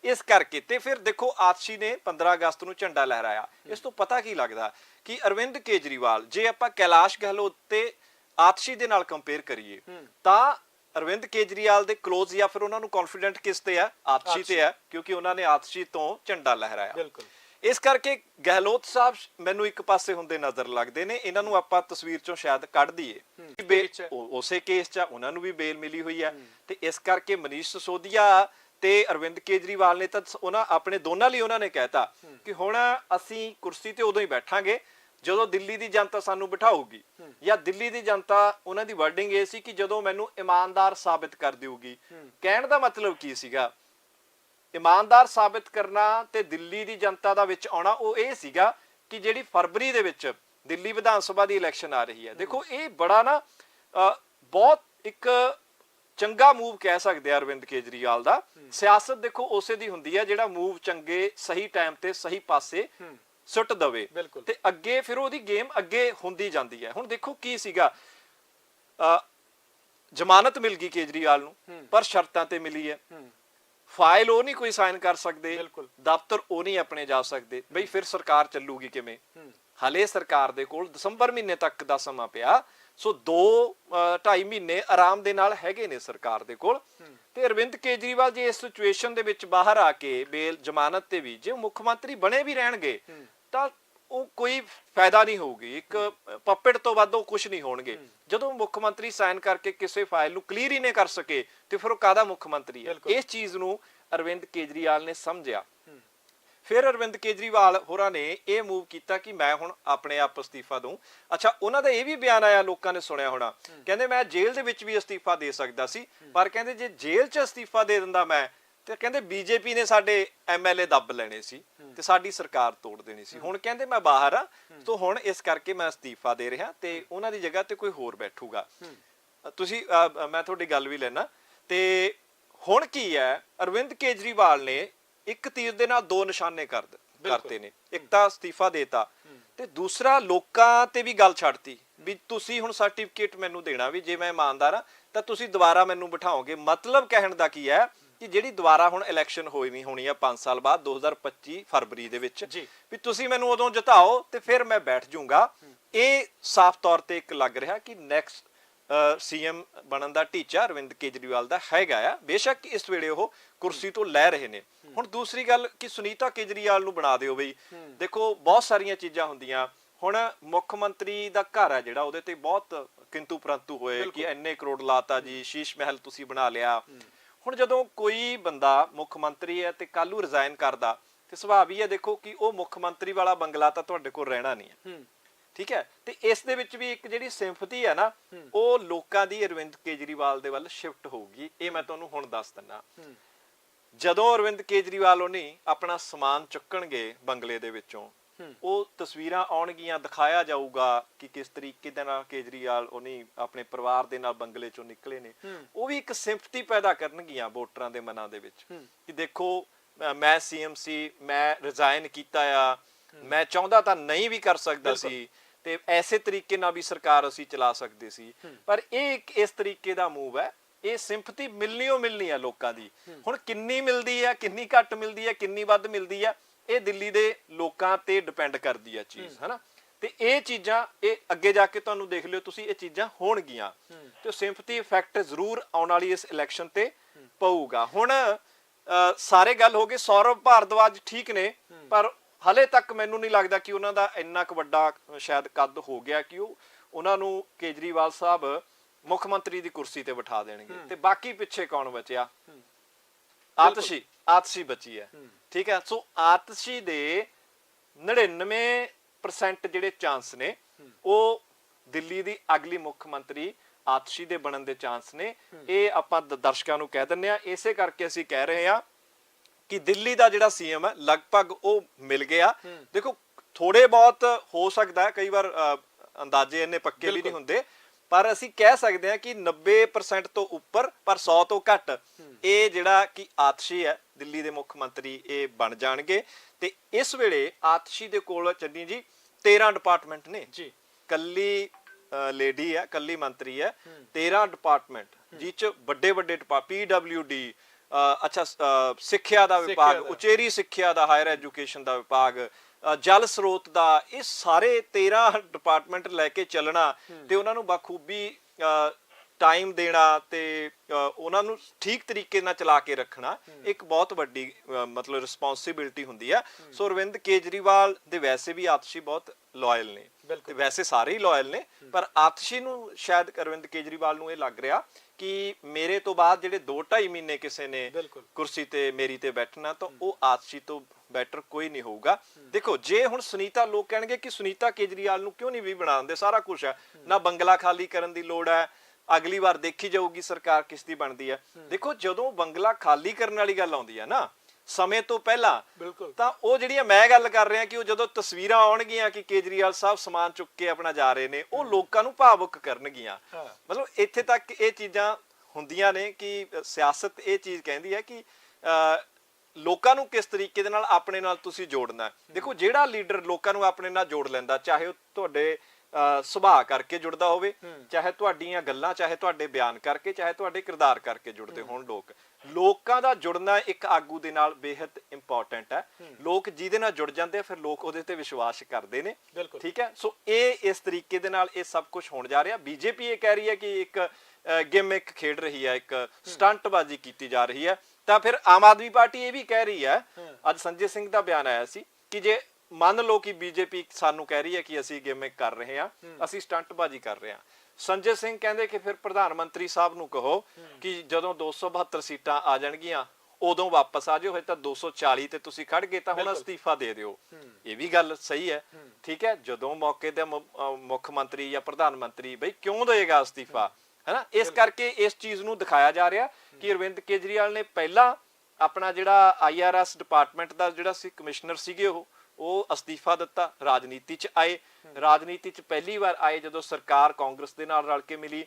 ਇਸ ਕਰਕੇ ਤੇ ਫਿਰ ਦੇਖੋ ਆਤਸ਼ੀ ਨੇ 15 ਅਗਸਤ ਨੂੰ ਝੰਡਾ ਲਹਿਰਾਇਆ। ਇਸ ਤੋਂ ਪਤਾ ਕੀ ਲੱਗਦਾ? ਕਿ ਅਰਵਿੰਦ ਕੇਜਰੀਵਾਲ ਜੇ ਆਪਾਂ ਕੈਲਾਸ਼ ਗਹਿਲੋਤ ਤੇ ਆਤਸ਼ੀ ਦੇ ਨਾਲ ਕੰਪੇਅਰ ਕਰੀਏ ਤਾਂ ਅਰਵਿੰਦ ਕੇਜਰੀਵਾਲ ਦੇ ক্লোਜ਼ ਜਾਂ ਫਿਰ ਉਹਨਾਂ ਨੂੰ ਕੌਨਫੀਡੈਂਟ ਕਿਸ ਤੇ ਆ? ਆਤਸ਼ੀ ਤੇ ਆ ਕਿਉਂਕਿ ਉਹਨਾਂ ਨੇ ਆਤਸ਼ੀ ਤੋਂ ਝੰਡਾ ਲਹਿਰਾਇਆ। ਬਿਲਕੁਲ। ਇਸ ਕਰਕੇ ਗਹਿਲੋਤ ਸਾਹਿਬ ਮੈਨੂੰ ਇੱਕ ਪਾਸੇ ਹੁੰਦੇ ਨਜ਼ਰ ਲੱਗਦੇ ਨੇ ਇਹਨਾਂ ਨੂੰ ਆਪਾਂ ਤਸਵੀਰ ਚੋਂ ਸ਼ਾਇਦ ਕੱਢ ਦਈਏ। ਉਸੇ ਕੇਸ 'ਚ ਉਹਨਾਂ ਨੂੰ ਵੀ ਬੇਲ ਮਿਲੀ ਹੋਈ ਹੈ। ਤੇ ਇਸ ਕਰਕੇ ਮਨੀਸ਼ ਸਿਸੋਦੀਆ ਤੇ ਅਰਵਿੰਦ ਕੇਜਰੀਵਾਲ ਨੇ ਤਾਂ ਉਹਨਾਂ ਆਪਣੇ ਦੋਨਾਂ ਲਈ ਉਹਨਾਂ ਨੇ ਕਹਿਤਾ ਕਿ ਹੁਣ ਅਸੀਂ ਕੁਰਸੀ ਤੇ ਉਦੋਂ ਹੀ ਬੈਠਾਂਗੇ ਜਦੋਂ ਦਿੱਲੀ ਦੀ ਜਨਤਾ ਸਾਨੂੰ ਬਿਠਾਊਗੀ ਜਾਂ ਦਿੱਲੀ ਦੀ ਜਨਤਾ ਉਹਨਾਂ ਦੀ ਵਰਡਿੰਗ ਇਹ ਸੀ ਕਿ ਜਦੋਂ ਮੈਨੂੰ ਇਮਾਨਦਾਰ ਸਾਬਿਤ ਕਰ ਦਿਊਗੀ। ਕਹਿਣ ਦਾ ਮਤਲਬ ਕੀ ਸੀਗਾ? ਇਮਾਨਦਾਰ ਸਾਬਿਤ ਕਰਨਾ ਤੇ ਦਿੱਲੀ ਦੀ ਜਨਤਾ ਦਾ ਵਿੱਚ ਆਉਣਾ ਉਹ ਇਹ ਸੀਗਾ ਕਿ ਜਿਹੜੀ ਫਰਵਰੀ ਦੇ ਵਿੱਚ ਦਿੱਲੀ ਵਿਧਾਨ ਸਭਾ ਦੀ ਇਲੈਕਸ਼ਨ ਆ ਰਹੀ ਹੈ। ਦੇਖੋ ਇਹ ਬੜਾ ਨਾ ਬਹੁਤ ਇੱਕ ਚੰਗਾ ਮੂਵ ਕਹਿ ਸਕਦੇ ਆ ਅਰਵਿੰਦ ਕੇਜਰੀਵਾਲ ਦਾ। ਸਿਆਸਤ ਦੇਖੋ ਉਸੇ ਦੀ ਹੁੰਦੀ ਹੈ ਜਿਹੜਾ ਮੂਵ ਚੰਗੇ ਸਹੀ ਟਾਈਮ ਤੇ ਸਹੀ ਪਾਸੇ ਸੁੱਟ ਦਵੇ। ਤੇ ਅੱਗੇ ਫਿਰ ਉਹਦੀ ਗੇਮ ਅੱਗੇ ਹੁੰਦੀ ਜਾਂਦੀ ਹੈ। ਹੁਣ ਦੇਖੋ ਕੀ ਸੀਗਾ। ਜ਼ਮਾਨਤ ਮਿਲ ਗਈ ਕੇਜਰੀਵਾਲ ਨੂੰ ਪਰ ਸ਼ਰਤਾਂ ਤੇ ਮਿਲੀ ਹੈ। ਫਾਈਲ ਉਹ ਨਹੀਂ ਕੋਈ ਸਾਈਨ ਕਰ ਸਕਦੇ। ਦਫ਼ਤਰ ਉਹ ਨਹੀਂ ਆਪਣੇ ਜਾ ਸਕਦੇ। ਬਈ ਫਿਰ ਸਰਕਾਰ ਚੱਲੂਗੀ ਕਿਵੇਂ? ਹਲੇ ਸਰਕਾਰ ਦੇ ਕੋਲ ਦਸੰਬਰ ਮਹੀਨੇ ਤੱਕ ਦਾ ਸਮਾਂ ਪਿਆ। ਸੋ 2 2.5 ਮਹੀਨੇ ਆਰਾਮ ਦੇ ਨਾਲ ਹੈਗੇ ਨੇ ਸਰਕਾਰ ਦੇ ਕੋਲ। ਤੇ ਅਰਵਿੰਦ ਕੇਜਰੀਵਾਲ ਜੀ ਇਸ ਸਿਚੁਏਸ਼ਨ ਦੇ ਵਿੱਚ ਬਾਹਰ ਆ ਕੇ ਬੇਲ ਜ਼ਮਾਨਤ ਤੇ ਵੀ ਜੇ ਮੁੱਖ ਮੰਤਰੀ ਬਣੇ ਵੀ ਰਹਿਣਗੇ ਤਾਂ ਉਹ ਕੋਈ ਫਾਇਦਾ ਨਹੀਂ ਹੋਊਗੀ। ਇੱਕ ਪਪੇਟ ਤੋਂ ਵੱਧ ਉਹ ਕੁਝ ਨਹੀਂ ਹੋਣਗੇ। ਜਦੋਂ ਮੁੱਖ ਮੰਤਰੀ ਸਾਈਨ ਕਰਕੇ ਕਿਸੇ ਫਾਈਲ ਨੂੰ ਕਲੀਅਰ ਹੀ ਨਹੀਂ ਕਰ ਸਕੇ ਤੇ ਫਿਰ ਉਹ ਕਾਦਾ ਮੁੱਖ ਮੰਤਰੀ ਹੈ। ਇਸ ਚੀਜ਼ ਨੂੰ ਅਰਵਿੰਦ ਕੇਜਰੀਵਾਲ ਨੇ ਸਮਝਿਆ। ਫਿਰ ਅਰਵਿੰਦ ਕੇਜਰੀਵਾਲ ਹੋਰਾਂ ਨੇ ਇਹ ਮੂਵ ਕੀਤਾ ਕਿ ਮੈਂ ਹੁਣ ਆਪਣੇ ਆਪ ਅਸਤੀਫਾ ਦਊਂ। ਅੱਛਾ ਉਹਨਾਂ ਦਾ ਇਹ ਵੀ ਬਿਆਨ ਆਇਆ ਲੋਕਾਂ ਨੇ ਸੁਣਿਆ ਹੋਣਾ। ਕਹਿੰਦੇ ਮੈਂ ਜੇਲ੍ਹ ਦੇ ਵਿੱਚ ਵੀ ਅਸਤੀਫਾ ਦੇ ਸਕਦਾ ਸੀ ਪਰ ਕਹਿੰਦੇ ਜੇ ਜੇਲ੍ਹ 'ਚ ਅਸਤੀਫਾ ਦੇ ਦਿੰਦਾ ਮੈਂ ਤੇ ਕਹਿੰਦੇ ਬੀਜੇਪੀ ਨੇ ਸਾਡੇ ਐਮਐਲਏ ਦੱਬ ਲੈਣੇ ਸੀ ਤੇ ਸਾਡੀ ਸਰਕਾਰ ਤੋੜ ਦੇਣੀ ਸੀ। ਹੁਣ ਕਹਿੰਦੇ ਮੈਂ ਬਾਹਰ ਆ ਤੋਂ ਹੁਣ ਇਸ ਕਰਕੇ ਮੈਂ ਅਸਤੀਫਾ ਦੇ ਰਿਹਾ ਤੇ ਉਹਨਾਂ ਦੀ ਜਗ੍ਹਾ ਤੇ ਕੋਈ ਹੋਰ ਬੈਠੂਗਾ। ਤੁਸੀਂ ਮੈਂ ਤੁਹਾਡੀ ਗੱਲ ਵੀ ਲੈਣਾ ਤੇ ਹੁਣ ਕੀ ਹੈ ਅਰਵਿੰਦ ਕੇਜਰੀਵਾਲ ਨੇ ਇੱਕ ਤੀਰ ਦੇ ਨਾਲ ਦੋ ਨਿਸ਼ਾਨੇ ਕਰ। ਕਰਤੇ ਨੇ। ਇੱਕ ਤਾਂ ਅਸਤੀਫਾ ਦੇਤਾ ਤੇ ਦੂਸਰਾ ਲੋਕਾਂ ਤੇ ਵੀ ਗੱਲ ਛੱਡਤੀ ਵੀ ਤੁਸੀਂ ਹੁਣ ਸਰਟੀਫਿਕੇਟ ਮੈਨੂੰ ਦੇਣਾ ਵੀ ਜੇ ਮੈਂ ਇਮਾਨਦਾਰ ਆ ਤਾਂ ਤੁਸੀਂ ਦੁਬਾਰਾ ਮੈਨੂੰ ਬਿਠਾਓਗੇ। ਮਤਲਬ ਕਹਿਣ ਦਾ ਕੀ ਹੈ ਕਿ ਜਿਹੜੀ ਦੁਬਾਰਾ ਹੁਣ ਇਲੈਕਸ਼ਨ ਹੋਈ ਨਹੀਂ ਹੋਣੀ ਆ 5 ਸਾਲ ਬਾਅਦ 2025 ਫਰਵਰੀ ਦੇ ਵਿੱਚ। ਵੀ ਤੁਸੀਂ ਮੈਨੂੰ ਉਦੋਂ ਜਿਤਾਓ ਤੇ ਫਿਰ ਮੈਂ ਬੈਠ ਜਾਊਂਗਾ। ਇਹ ਸਾਫ਼ ਤੌਰ ਤੇ ਇੱਕ ਲੱਗ ਰਿਹਾ ਕਿ ਨੈਕਸਟ ਸੀਐਮ ਬਣਨ ਦਾ ਟੀਚਾ ਅਰਵਿੰਦ ਕੇਜਰੀਵਾਲ ਦਾ ਹੈਗਾ ਆ। ਬੇਸ਼ੱਕ ਇਸ ਵੇਲੇ ਉਹ ਕੁਰਸੀ ਤੋਂ ਲੈ ਰਹੇ ਨੇ। ਹੁਣ ਦੂਸਰੀ ਗੱਲ ਕਿ ਸੁਨੀਤਾ ਕੇਜਰੀਵਾਲ ਨੂੰ ਬਣਾ ਦਿਓ ਬਈ। ਦੇਖੋ ਬਹੁਤ ਸਾਰੀਆਂ ਚੀਜ਼ਾਂ ਹੁੰਦੀਆਂ। ਹੁਣ ਮੁੱਖ ਮੰਤਰੀ ਦਾ ਘਰ ਆ ਜਿਹੜਾ ਉਹਦੇ ਤੇ ਬਹੁਤ ਕਿੰਤੂ ਪ੍ਰੰਤੂ ਹੋਏ ਕਿ ਇੰਨੇ ਕਰੋੜ ਲਾਤਾ ਜੀ ਸ਼ੀਸ਼ ਮਹਿਲ ਤੁਸੀਂ ਬਣਾ ਲਿਆ। ਹੁਣ ਜਦੋਂ ਕੋਈ ਬੰਦਾ ਮੁੱਖ ਮੰਤਰੀ ਹੈ ਤੇ ਕੱਲੂ ਰਿਜ਼ਾਈਨ ਕਰਦਾ ਤੇ ਸੁਭਾਅ ਵੀ ਹੈ ਦੇਖੋ ਕਿ ਉਹ ਮੁੱਖ ਮੰਤਰੀ ਵਾਲਾ ਬੰਗਲਾ ਤਾਂ ਤੁਹਾਡੇ ਕੋਲ ਰਹਿਣਾ ਨਹੀਂ ਹੈ। ਹੂੰ। ਠੀਕ ਹੈ? ਤੇ ਇਸ ਦੇ ਵਿੱਚ ਵੀ ਇੱਕ ਜਿਹੜੀ ਸਿੰਪਥੀ ਹੈ ਨਾ ਉਹ ਲੋਕਾਂ ਦੀ ਅਰਵਿੰਦ ਕੇਜਰੀਵਾਲ ਦੇ ਵੱਲ ਸ਼ਿਫਟ ਹੋਊਗੀ। ਇਹ ਮੈਂ ਤੁਹਾਨੂੰ ਹੁਣ ਦੱਸ ਦਿੰਨਾ ਹੂੰ। ਜਦੋਂ ਅਰਵਿੰਦ ਕੇਜਰੀਵਾਲ ਉਹਨੇ ਆਪਣਾ ਸਮਾਨ ਚੁੱਕਣਗੇ ਬੰਗਲੇ ਦੇ ਵਿੱਚੋਂ ਉਹ ਤਸਵੀਰਾਂ ਆਉਣਗੀਆਂ ਦਿਖਾਇਆ ਜਾਊਗਾ ਕਿ ਕਿਸ ਤਰੀਕੇ ਦੇ ਨਾਲ ਕੇਜਰੀਵਾਲ ਉਹਨੇ ਆਪਣੇ ਪਰਿਵਾਰ ਦੇ ਨਾਲ ਬੰਗਲੇ ਚੋਂ ਨਿਕਲੇ ਨੇ। ਉਹ ਵੀ ਇੱਕ ਸਿੰਪਥੀ ਪੈਦਾ ਕਰਨਗੀਆਂ ਵੋਟਰਾਂ ਦੇ ਮਨਾਂ ਦੇ ਵਿੱਚ ਕਿ ਦੇਖੋ ਮੈਂ ਸੀਐਮਸੀ ਮੈਂ ਰਿਜ਼ਾਈਨ ਕੀਤਾ ਆ ਮੈਂ ਚਾਹੁੰਦਾ ਤਾਂ ਨਹੀਂ ਵੀ ਕਰ ਸਕਦਾ ਸੀ ਤੇ ਐਸੇ ਤਰੀਕੇ ਨਾਲ ਵੀ ਸਰਕਾਰ ਅਸੀਂ ਚਲਾ ਸਕਦੇ ਸੀ। ਪਰ ਇਹ ਇੱਕ ਇਸ ਤਰੀਕੇ ਦਾ ਮੂਵ ਹੈ ਇਹ ਸਿੰਪਥੀ ਮਿਲਣੀ ਓ ਮਿਲਣੀ ਆ ਲੋਕਾਂ ਦੀ। ਹੁਣ ਕਿੰਨੀ ਮਿਲਦੀ ਆ ਕਿੰਨੀ ਘੱਟ ਮਿਲਦੀ ਆ ਕਿੰਨੀ ਵੱਧ ਮਿਲਦੀ ਆ ਇਹ ਦਿੱਲੀ ਦੇ ਲੋਕਾਂ ਤੇ ਡਿਪੈਂਡ ਕਰਦੀ ਆ ਚੀਜ਼ ਹਨਾ? ਤੇ ਇਹ ਚੀਜ਼ਾਂ ਇਹ ਅੱਗੇ ਜਾ ਕੇ ਤੁਹਾਨੂੰ ਦੇਖ ਲਿਓ ਤੁਸੀਂ ਇਹ ਚੀਜ਼ਾਂ ਹੋਣਗੀਆਂ। ਤੇ ਸਿੰਪਥੀ ਇਫੈਕਟ ਜ਼ਰੂਰ ਆਉਣ ਵਾਲੀ ਇਸ ਇਲੈਕਸ਼ਨ ਤੇ ਪਊਗਾ। ਹੁਣ ਸਾਰੇ ਗੱਲ ਹੋ ਗਈ ਸੌਰਵ ਭਾਰਦਵਾਜ ਠੀਕ ਨੇ ਪਰ ਹਲੇ ਤੱਕ ਮੈਨੂੰ ਨਹੀਂ ਲੱਗਦਾ ਕਿ ਉਹਨਾਂ ਦਾ ਇੰਨਾ ਕੁ ਵੱਡਾ ਸ਼ਾਇਦ ਕੱਦ ਹੋ ਗਿਆ ਕਿ ਉਹ ਉਹਨਾਂ ਨੂੰ ਕੇਜਰੀਵਾਲ ਸਾਹਿਬ ਮੁੱਖ ਮੰਤਰੀ ਦੀ ਕੁਰਸੀ ਤੇ ਬਿਠਾ ਦੇਣਗੇ। ਤੇ ਬਾਕੀ ਪਿੱਛੇ ਕੌਣ ਬਚਿਆ? ਆਤਸ਼ੀ ਆਤਸ਼ੀ ਬਚੀ ਹੈ। ਠੀਕ ਹੈ? ਸੋ ਆਤਸ਼ੀ ਦੇ 99% ਜਿਹੜੇ ਚਾਂਸ ਨੇ ਉਹ ਦਿੱਲੀ ਦੀ ਅਗਲੀ ਮੁੱਖ ਮੰਤਰੀ ਆਤਸ਼ੀ ਦੇ ਬਣਨ ਦੇ ਚਾਂਸ ਨੇ। ਇਹ ਆਪਾਂ ਦਰਸ਼ਕਾਂ ਨੂੰ ਕਹਿ ਦਿੰਨੇ ਆ ਇਸੇ ਕਰਕੇ ਅਸੀਂ ਕਹਿ ਰਹੇ ਆ ਕਿ ਦਿੱਲੀ ਦਾ ਜਿਹੜਾ ਸੀਐਮ ਹੈ ਲਗਭਗ ਉਹ ਮਿਲ ਗਿਆ। ਦੇਖੋ ਥੋੜੇ ਬਹੁਤ ਹੋ ਸਕਦਾ ਹੈ। ਕਈ ਵਾਰ ਅੰਦਾਜ਼ੇ ਇੰਨੇ ਪੱਕੇ ਵੀ ਨਹੀਂ ਹੁੰਦੇ। ਪਰ ਅਸੀਂ ਕਹਿ ਸਕਦੇ ਹਾਂ ਕਿ 90% ਤੋਂ ਉੱਪਰ ਪਰ 100 ਤੋਂ ਘੱਟ। ਇਹ ਜਿਹੜਾ ਕਿ ਆਤਸ਼ੀ ਹੈ ਦਿੱਲੀ ਦੇ ਮੁੱਖ ਮੰਤਰੀ ਇਹ ਬਣ ਜਾਣਗੇ। ਤੇ ਇਸ ਵੇਲੇ ਆਤਸ਼ੀ ਦੇ ਕੋਲ ਚੰਨੀ ਜੀ 13 ਡਿਪਾਰਟਮੈਂਟ ਨੇ। ਜੀ। ਕੱਲੀ ਲੇਡੀ ਹੈ ਕੱਲੀ ਮੰਤਰੀ ਹੈ। 13 ਡਿਪਾਰਟਮੈਂਟ ਜਿਹ ਚ ਵੱਡੇ ਵੱਡੇ ਪੀਡਬਲਯੂਡੀ ਅੱਛਾ ਸਿੱਖਿਆ ਦਾ ਵਿਭਾਗ। ਉਚੇਰੀ ਸਿੱਖਿਆ ਦਾ ਹਾਇਰ ਐਜੂਕੇਸ਼ਨ ਦਾ ਵਿਭਾਗ ਜਲ ਸਰੋਤ ਦਾ ਇਹ ਸਾਰੇ 13 ਡਿਪਾਰਟਮੈਂਟ ਲੈ ਕੇ ਚੱਲਣਾ ਤੇ ਉਹਨਾਂ ਨੂੰ ਬਖੂਬੀ ਟਾਈਮ ਦੇਣਾ ਤੇ ਉਹਨਾਂ ਨੂੰ ਠੀਕ ਤਰੀਕੇ ਨਾਲ ਚਲਾ ਕੇ ਰੱਖਣਾ ਇੱਕ ਬਹੁਤ ਵੱਡੀ ਮਤਲਬ ਰਿਸਪੌਂਸਿਬਿਲਟੀ ਹੁੰਦੀ ਹੈ। ਸੋ ਅਰਵਿੰਦ ਕੇਜਰੀਵਾਲ ਦੇ ਵੈਸੇ ਵੀ ਆਤਸ਼ੀ ਬਹੁਤ ਲਾਇਲ ਨੇ। ਬਿਲਕੁਲ। ਤੇ ਵੈਸੇ ਸਾਰੇ ਹੀ ਲਾਇਲ ਨੇ ਪਰ ਆਤਸ਼ੀ ਨੂੰ ਸ਼ਾਇਦ ਅਰਵਿੰਦ ਕੇਜਰੀਵਾਲ ਨੂੰ ਇਹ ਲੱਗ ਰਿਹਾ ਕਿ ਮੇਰੇ ਤੋਂ ਬਾਅਦ ਜਿਹੜੇ 2.5 ਮਹੀਨੇ ਕਿਸੇ ਨੇ। ਕੁਰਸੀ ਤੇ ਮੇਰੀ ਤੇ ਬੈਠਣਾ ਤਾਂ ਉਹ ਆਤਸ਼ੀ ਤੋਂ ਬੈਟਰ ਕੋਈ ਨਹੀਂ ਹੋਊਗਾ। ਦੇਖੋ ਜੇ ਹੁਣ ਸੁਨੀਤਾ ਲੋਕ ਕਹਿਣਗੇ ਕਿ ਸੁਨੀਤਾ ਕੇਜਰੀਵਾਲ ਨੂੰ ਕਿਉਂ ਨਹੀਂ ਵੀ ਬਣਾਉਂਦੇ ਸਾਰਾ ਕੁਝ ਹੈ। ਨਾ ਬੰਗਲਾ ਖਾਲੀ ਕਰਨ ਦੀ ਲੋੜ ਹੈ ਅਗਲੀ ਵਾਰ ਦੇਖੀ ਜਾਊਗੀ ਸਰਕਾਰ ਕਿਸ ਦੀ ਬਣਦੀ ਹੈ। ਦੇਖੋ ਜਦੋਂ ਬੰਗਲਾ ਖਾਲੀ ਕਰਨ ਵਾਲੀ ਗੱਲ ਆਉਂਦੀ ਹੈ ਨਾ ਸਮੇਂ ਤੋਂ ਪਹਿਲਾਂ ਬਿਲਕੁਲ। ਤਾਂ ਉਹ ਜਿਹੜੀਆਂ ਮੈਂ ਗੱਲ ਕਰ ਰਿਹਾ ਕਿ ਉਹ ਜਦੋਂ ਤਸਵੀਰਾਂ ਆਉਣਗੀਆਂ ਕਿ ਕੇਜਰੀਵਾਲ ਸਾਹਿਬ ਸਮਾਨ ਚੁੱਕ ਕੇ ਆਪਣਾ ਜਾ ਰਹੇ ਨੇ ਉਹ ਲੋਕਾਂ ਨੂੰ ਭਾਵੁਕ ਕਰਨਗੀਆਂ। ਮਤਲਬ ਇੱਥੇ ਤੱਕ ਇਹ ਚੀਜ਼ਾਂ ਹੁੰਦੀਆਂ ਨੇ ਕਿ ਸਿਆਸਤ ਇਹ ਚੀਜ਼ ਕਹਿੰਦੀ ਹੈ ਕਿ ਲੋਕਾਂ ਨੂੰ ਕਿਸ ਤਰੀਕੇ ਦੇ ਨਾਲ ਆਪਣੇ ਨਾਲ ਤੁਸੀਂ ਜੋੜਨਾ। ਦੇਖੋ ਜਿਹੜਾ ਲੀਡਰ ਲੋਕਾਂ ਨੂੰ ਆਪਣੇ ਨਾਲ ਜੋੜ ਲੈਂਦਾ ਚਾਹੇ ਉਹ ਤੁਹਾਡੇ ਸੁਭਾਅ ਕਰਕੇ ਜੁੜਦਾ ਹੋਵੇ ਚਾਹੇ ਤੁਹਾਡੀਆਂ ਗੱਲਾਂ ਚਾਹੇ ਤੁਹਾਡੇ ਬਿਆਨ ਕਰਕੇ ਚਾਹੇ ਤੁਹਾਡੇ ਕਿਰਦਾਰ ਕਰਕੇ ਜੁੜਦੇ ਹੋਣ ਲੋਕ। ਲੋਕਾਂ ਦਾ ਜੁੜਨਾ ਇੱਕ ਆਗੂ ਦੇ ਨਾਲ ਬੇहद ਇੰਪੋਰਟੈਂਟ ਹੈ। ਲੋਕ ਜਿਹਦੇ ਨਾਲ ਜੁੜ ਜਾਂਦੇ ਆ ਫਿਰ ਲੋਕ ਉਹਦੇ ਤੇ ਵਿਸ਼ਵਾਸ ਕਰਦੇ ਨੇ। ਠੀਕ ਹੈ? ਸੋ ਇਹ ਇਸ ਤਰੀਕੇ ਦੇ ਨਾਲ ਇਹ ਸਭ ਕੁਝ ਹੋਣ ਜਾ ਰਿਹਾ। ਬੀਜੇਪੀ ਇਹ ਕਹਿ ਰਹੀ ਹੈ ਕਿ ਇੱਕ ਗਿਮਿਕ ਖੇਡ ਰਹੀ ਹੈ ਇੱਕ ਸਟੰਟਬਾਜ਼ੀ ਕੀਤੀ ਜਾ ਰਹੀ ਹੈ। ਤਾਂ ਫਿਰ ਆਮ ਆਦਮੀ ਪਾਰਟੀ ਇਹ ਵੀ ਕਹਿ ਰਹੀ ਹੈ ਅੱਜ ਸੰਜੇ ਸਿੰਘ ਦਾ ਬਿਆਨ ਆਇਆ ਸੀ ਕਿ ਜੇ ਮੰਨ ਲਓ ਕਿ ਬੀਜੇਪੀ ਸਾਨੂੰ ਕਹਿ ਰਹੀ ਹੈ ਕਿ ਅਸੀਂ ਗਿਮਿਕ ਕਰ ਰਹੇ ਹਾਂ। ਅਸੀਂ ਸਟੰਟਬਾਜ਼ੀ ਕਰ ਰਹੇ ਹਾਂ ਸੰਜੇ ਸਿੰਘ ਕਹਿੰਦੇ ਕਿ ਫਿਰ ਪ੍ਰਧਾਨ ਮੰਤਰੀ ਸਾਹਿਬ ਨੂੰ ਕਹੋ ਕਿ ਜਦੋਂ 272 ਸੀਟਾਂ ਆ ਜਾਣਗੀਆਂ ਉਦੋਂ ਵਾਪਸ ਆ ਜਾਓ ਹਜੇ ਤਾਂ 240 ਤੇ ਤੁਸੀਂ ਖੜ ਗਏ ਤਾਂ ਹੁਣ ਅਸਤੀਫਾ ਦੇ ਦਿਓ। ਇਹ ਵੀ ਗੱਲ ਸਹੀ ਹੈ। ਠੀਕ ਹੈ? ਜਦੋਂ ਮੌਕੇ ਤੇ ਮੁੱਖ ਮੰਤਰੀ ਜਾਂ ਪ੍ਰਧਾਨ ਮੰਤਰੀ ਬਈ ਕਿਉਂ ਦੇਗਾ ਅਸਤੀਫਾ? ਹੈਨਾ? ਇਸ ਕਰਕੇ ਇਸ ਚੀਜ਼ ਨੂੰ ਦਿਖਾਇਆ ਜਾ ਰਿਹਾ ਕਿ ਅਰਵਿੰਦ ਕੇਜਰੀਵਾਲ ਨੇ ਪਹਿਲਾਂ ਆਪਣਾ ਜਿਹੜਾ ਆਈਆਰਐਸ ਡਿਪਾਰਟਮੈਂਟ ਦਾ ਜਿਹੜਾ ਸੀ ਕਮਿਸ਼ਨਰ ਸੀਗੇ ਉਹ ਉਹ ਅਸਤੀਫਾ ਦਿੱਤਾ ਰਾਜਨੀਤੀ 'ਚ ਆਏ। ਰਾਜਨੀਤੀ 'ਚ ਪਹਿਲੀ ਵਾਰ ਆਏ ਜਦੋਂ ਸਰਕਾਰ ਕਾਂਗਰਸ ਦੇ ਨਾਲ ਰਲ ਕੇ ਮਿਲੀ।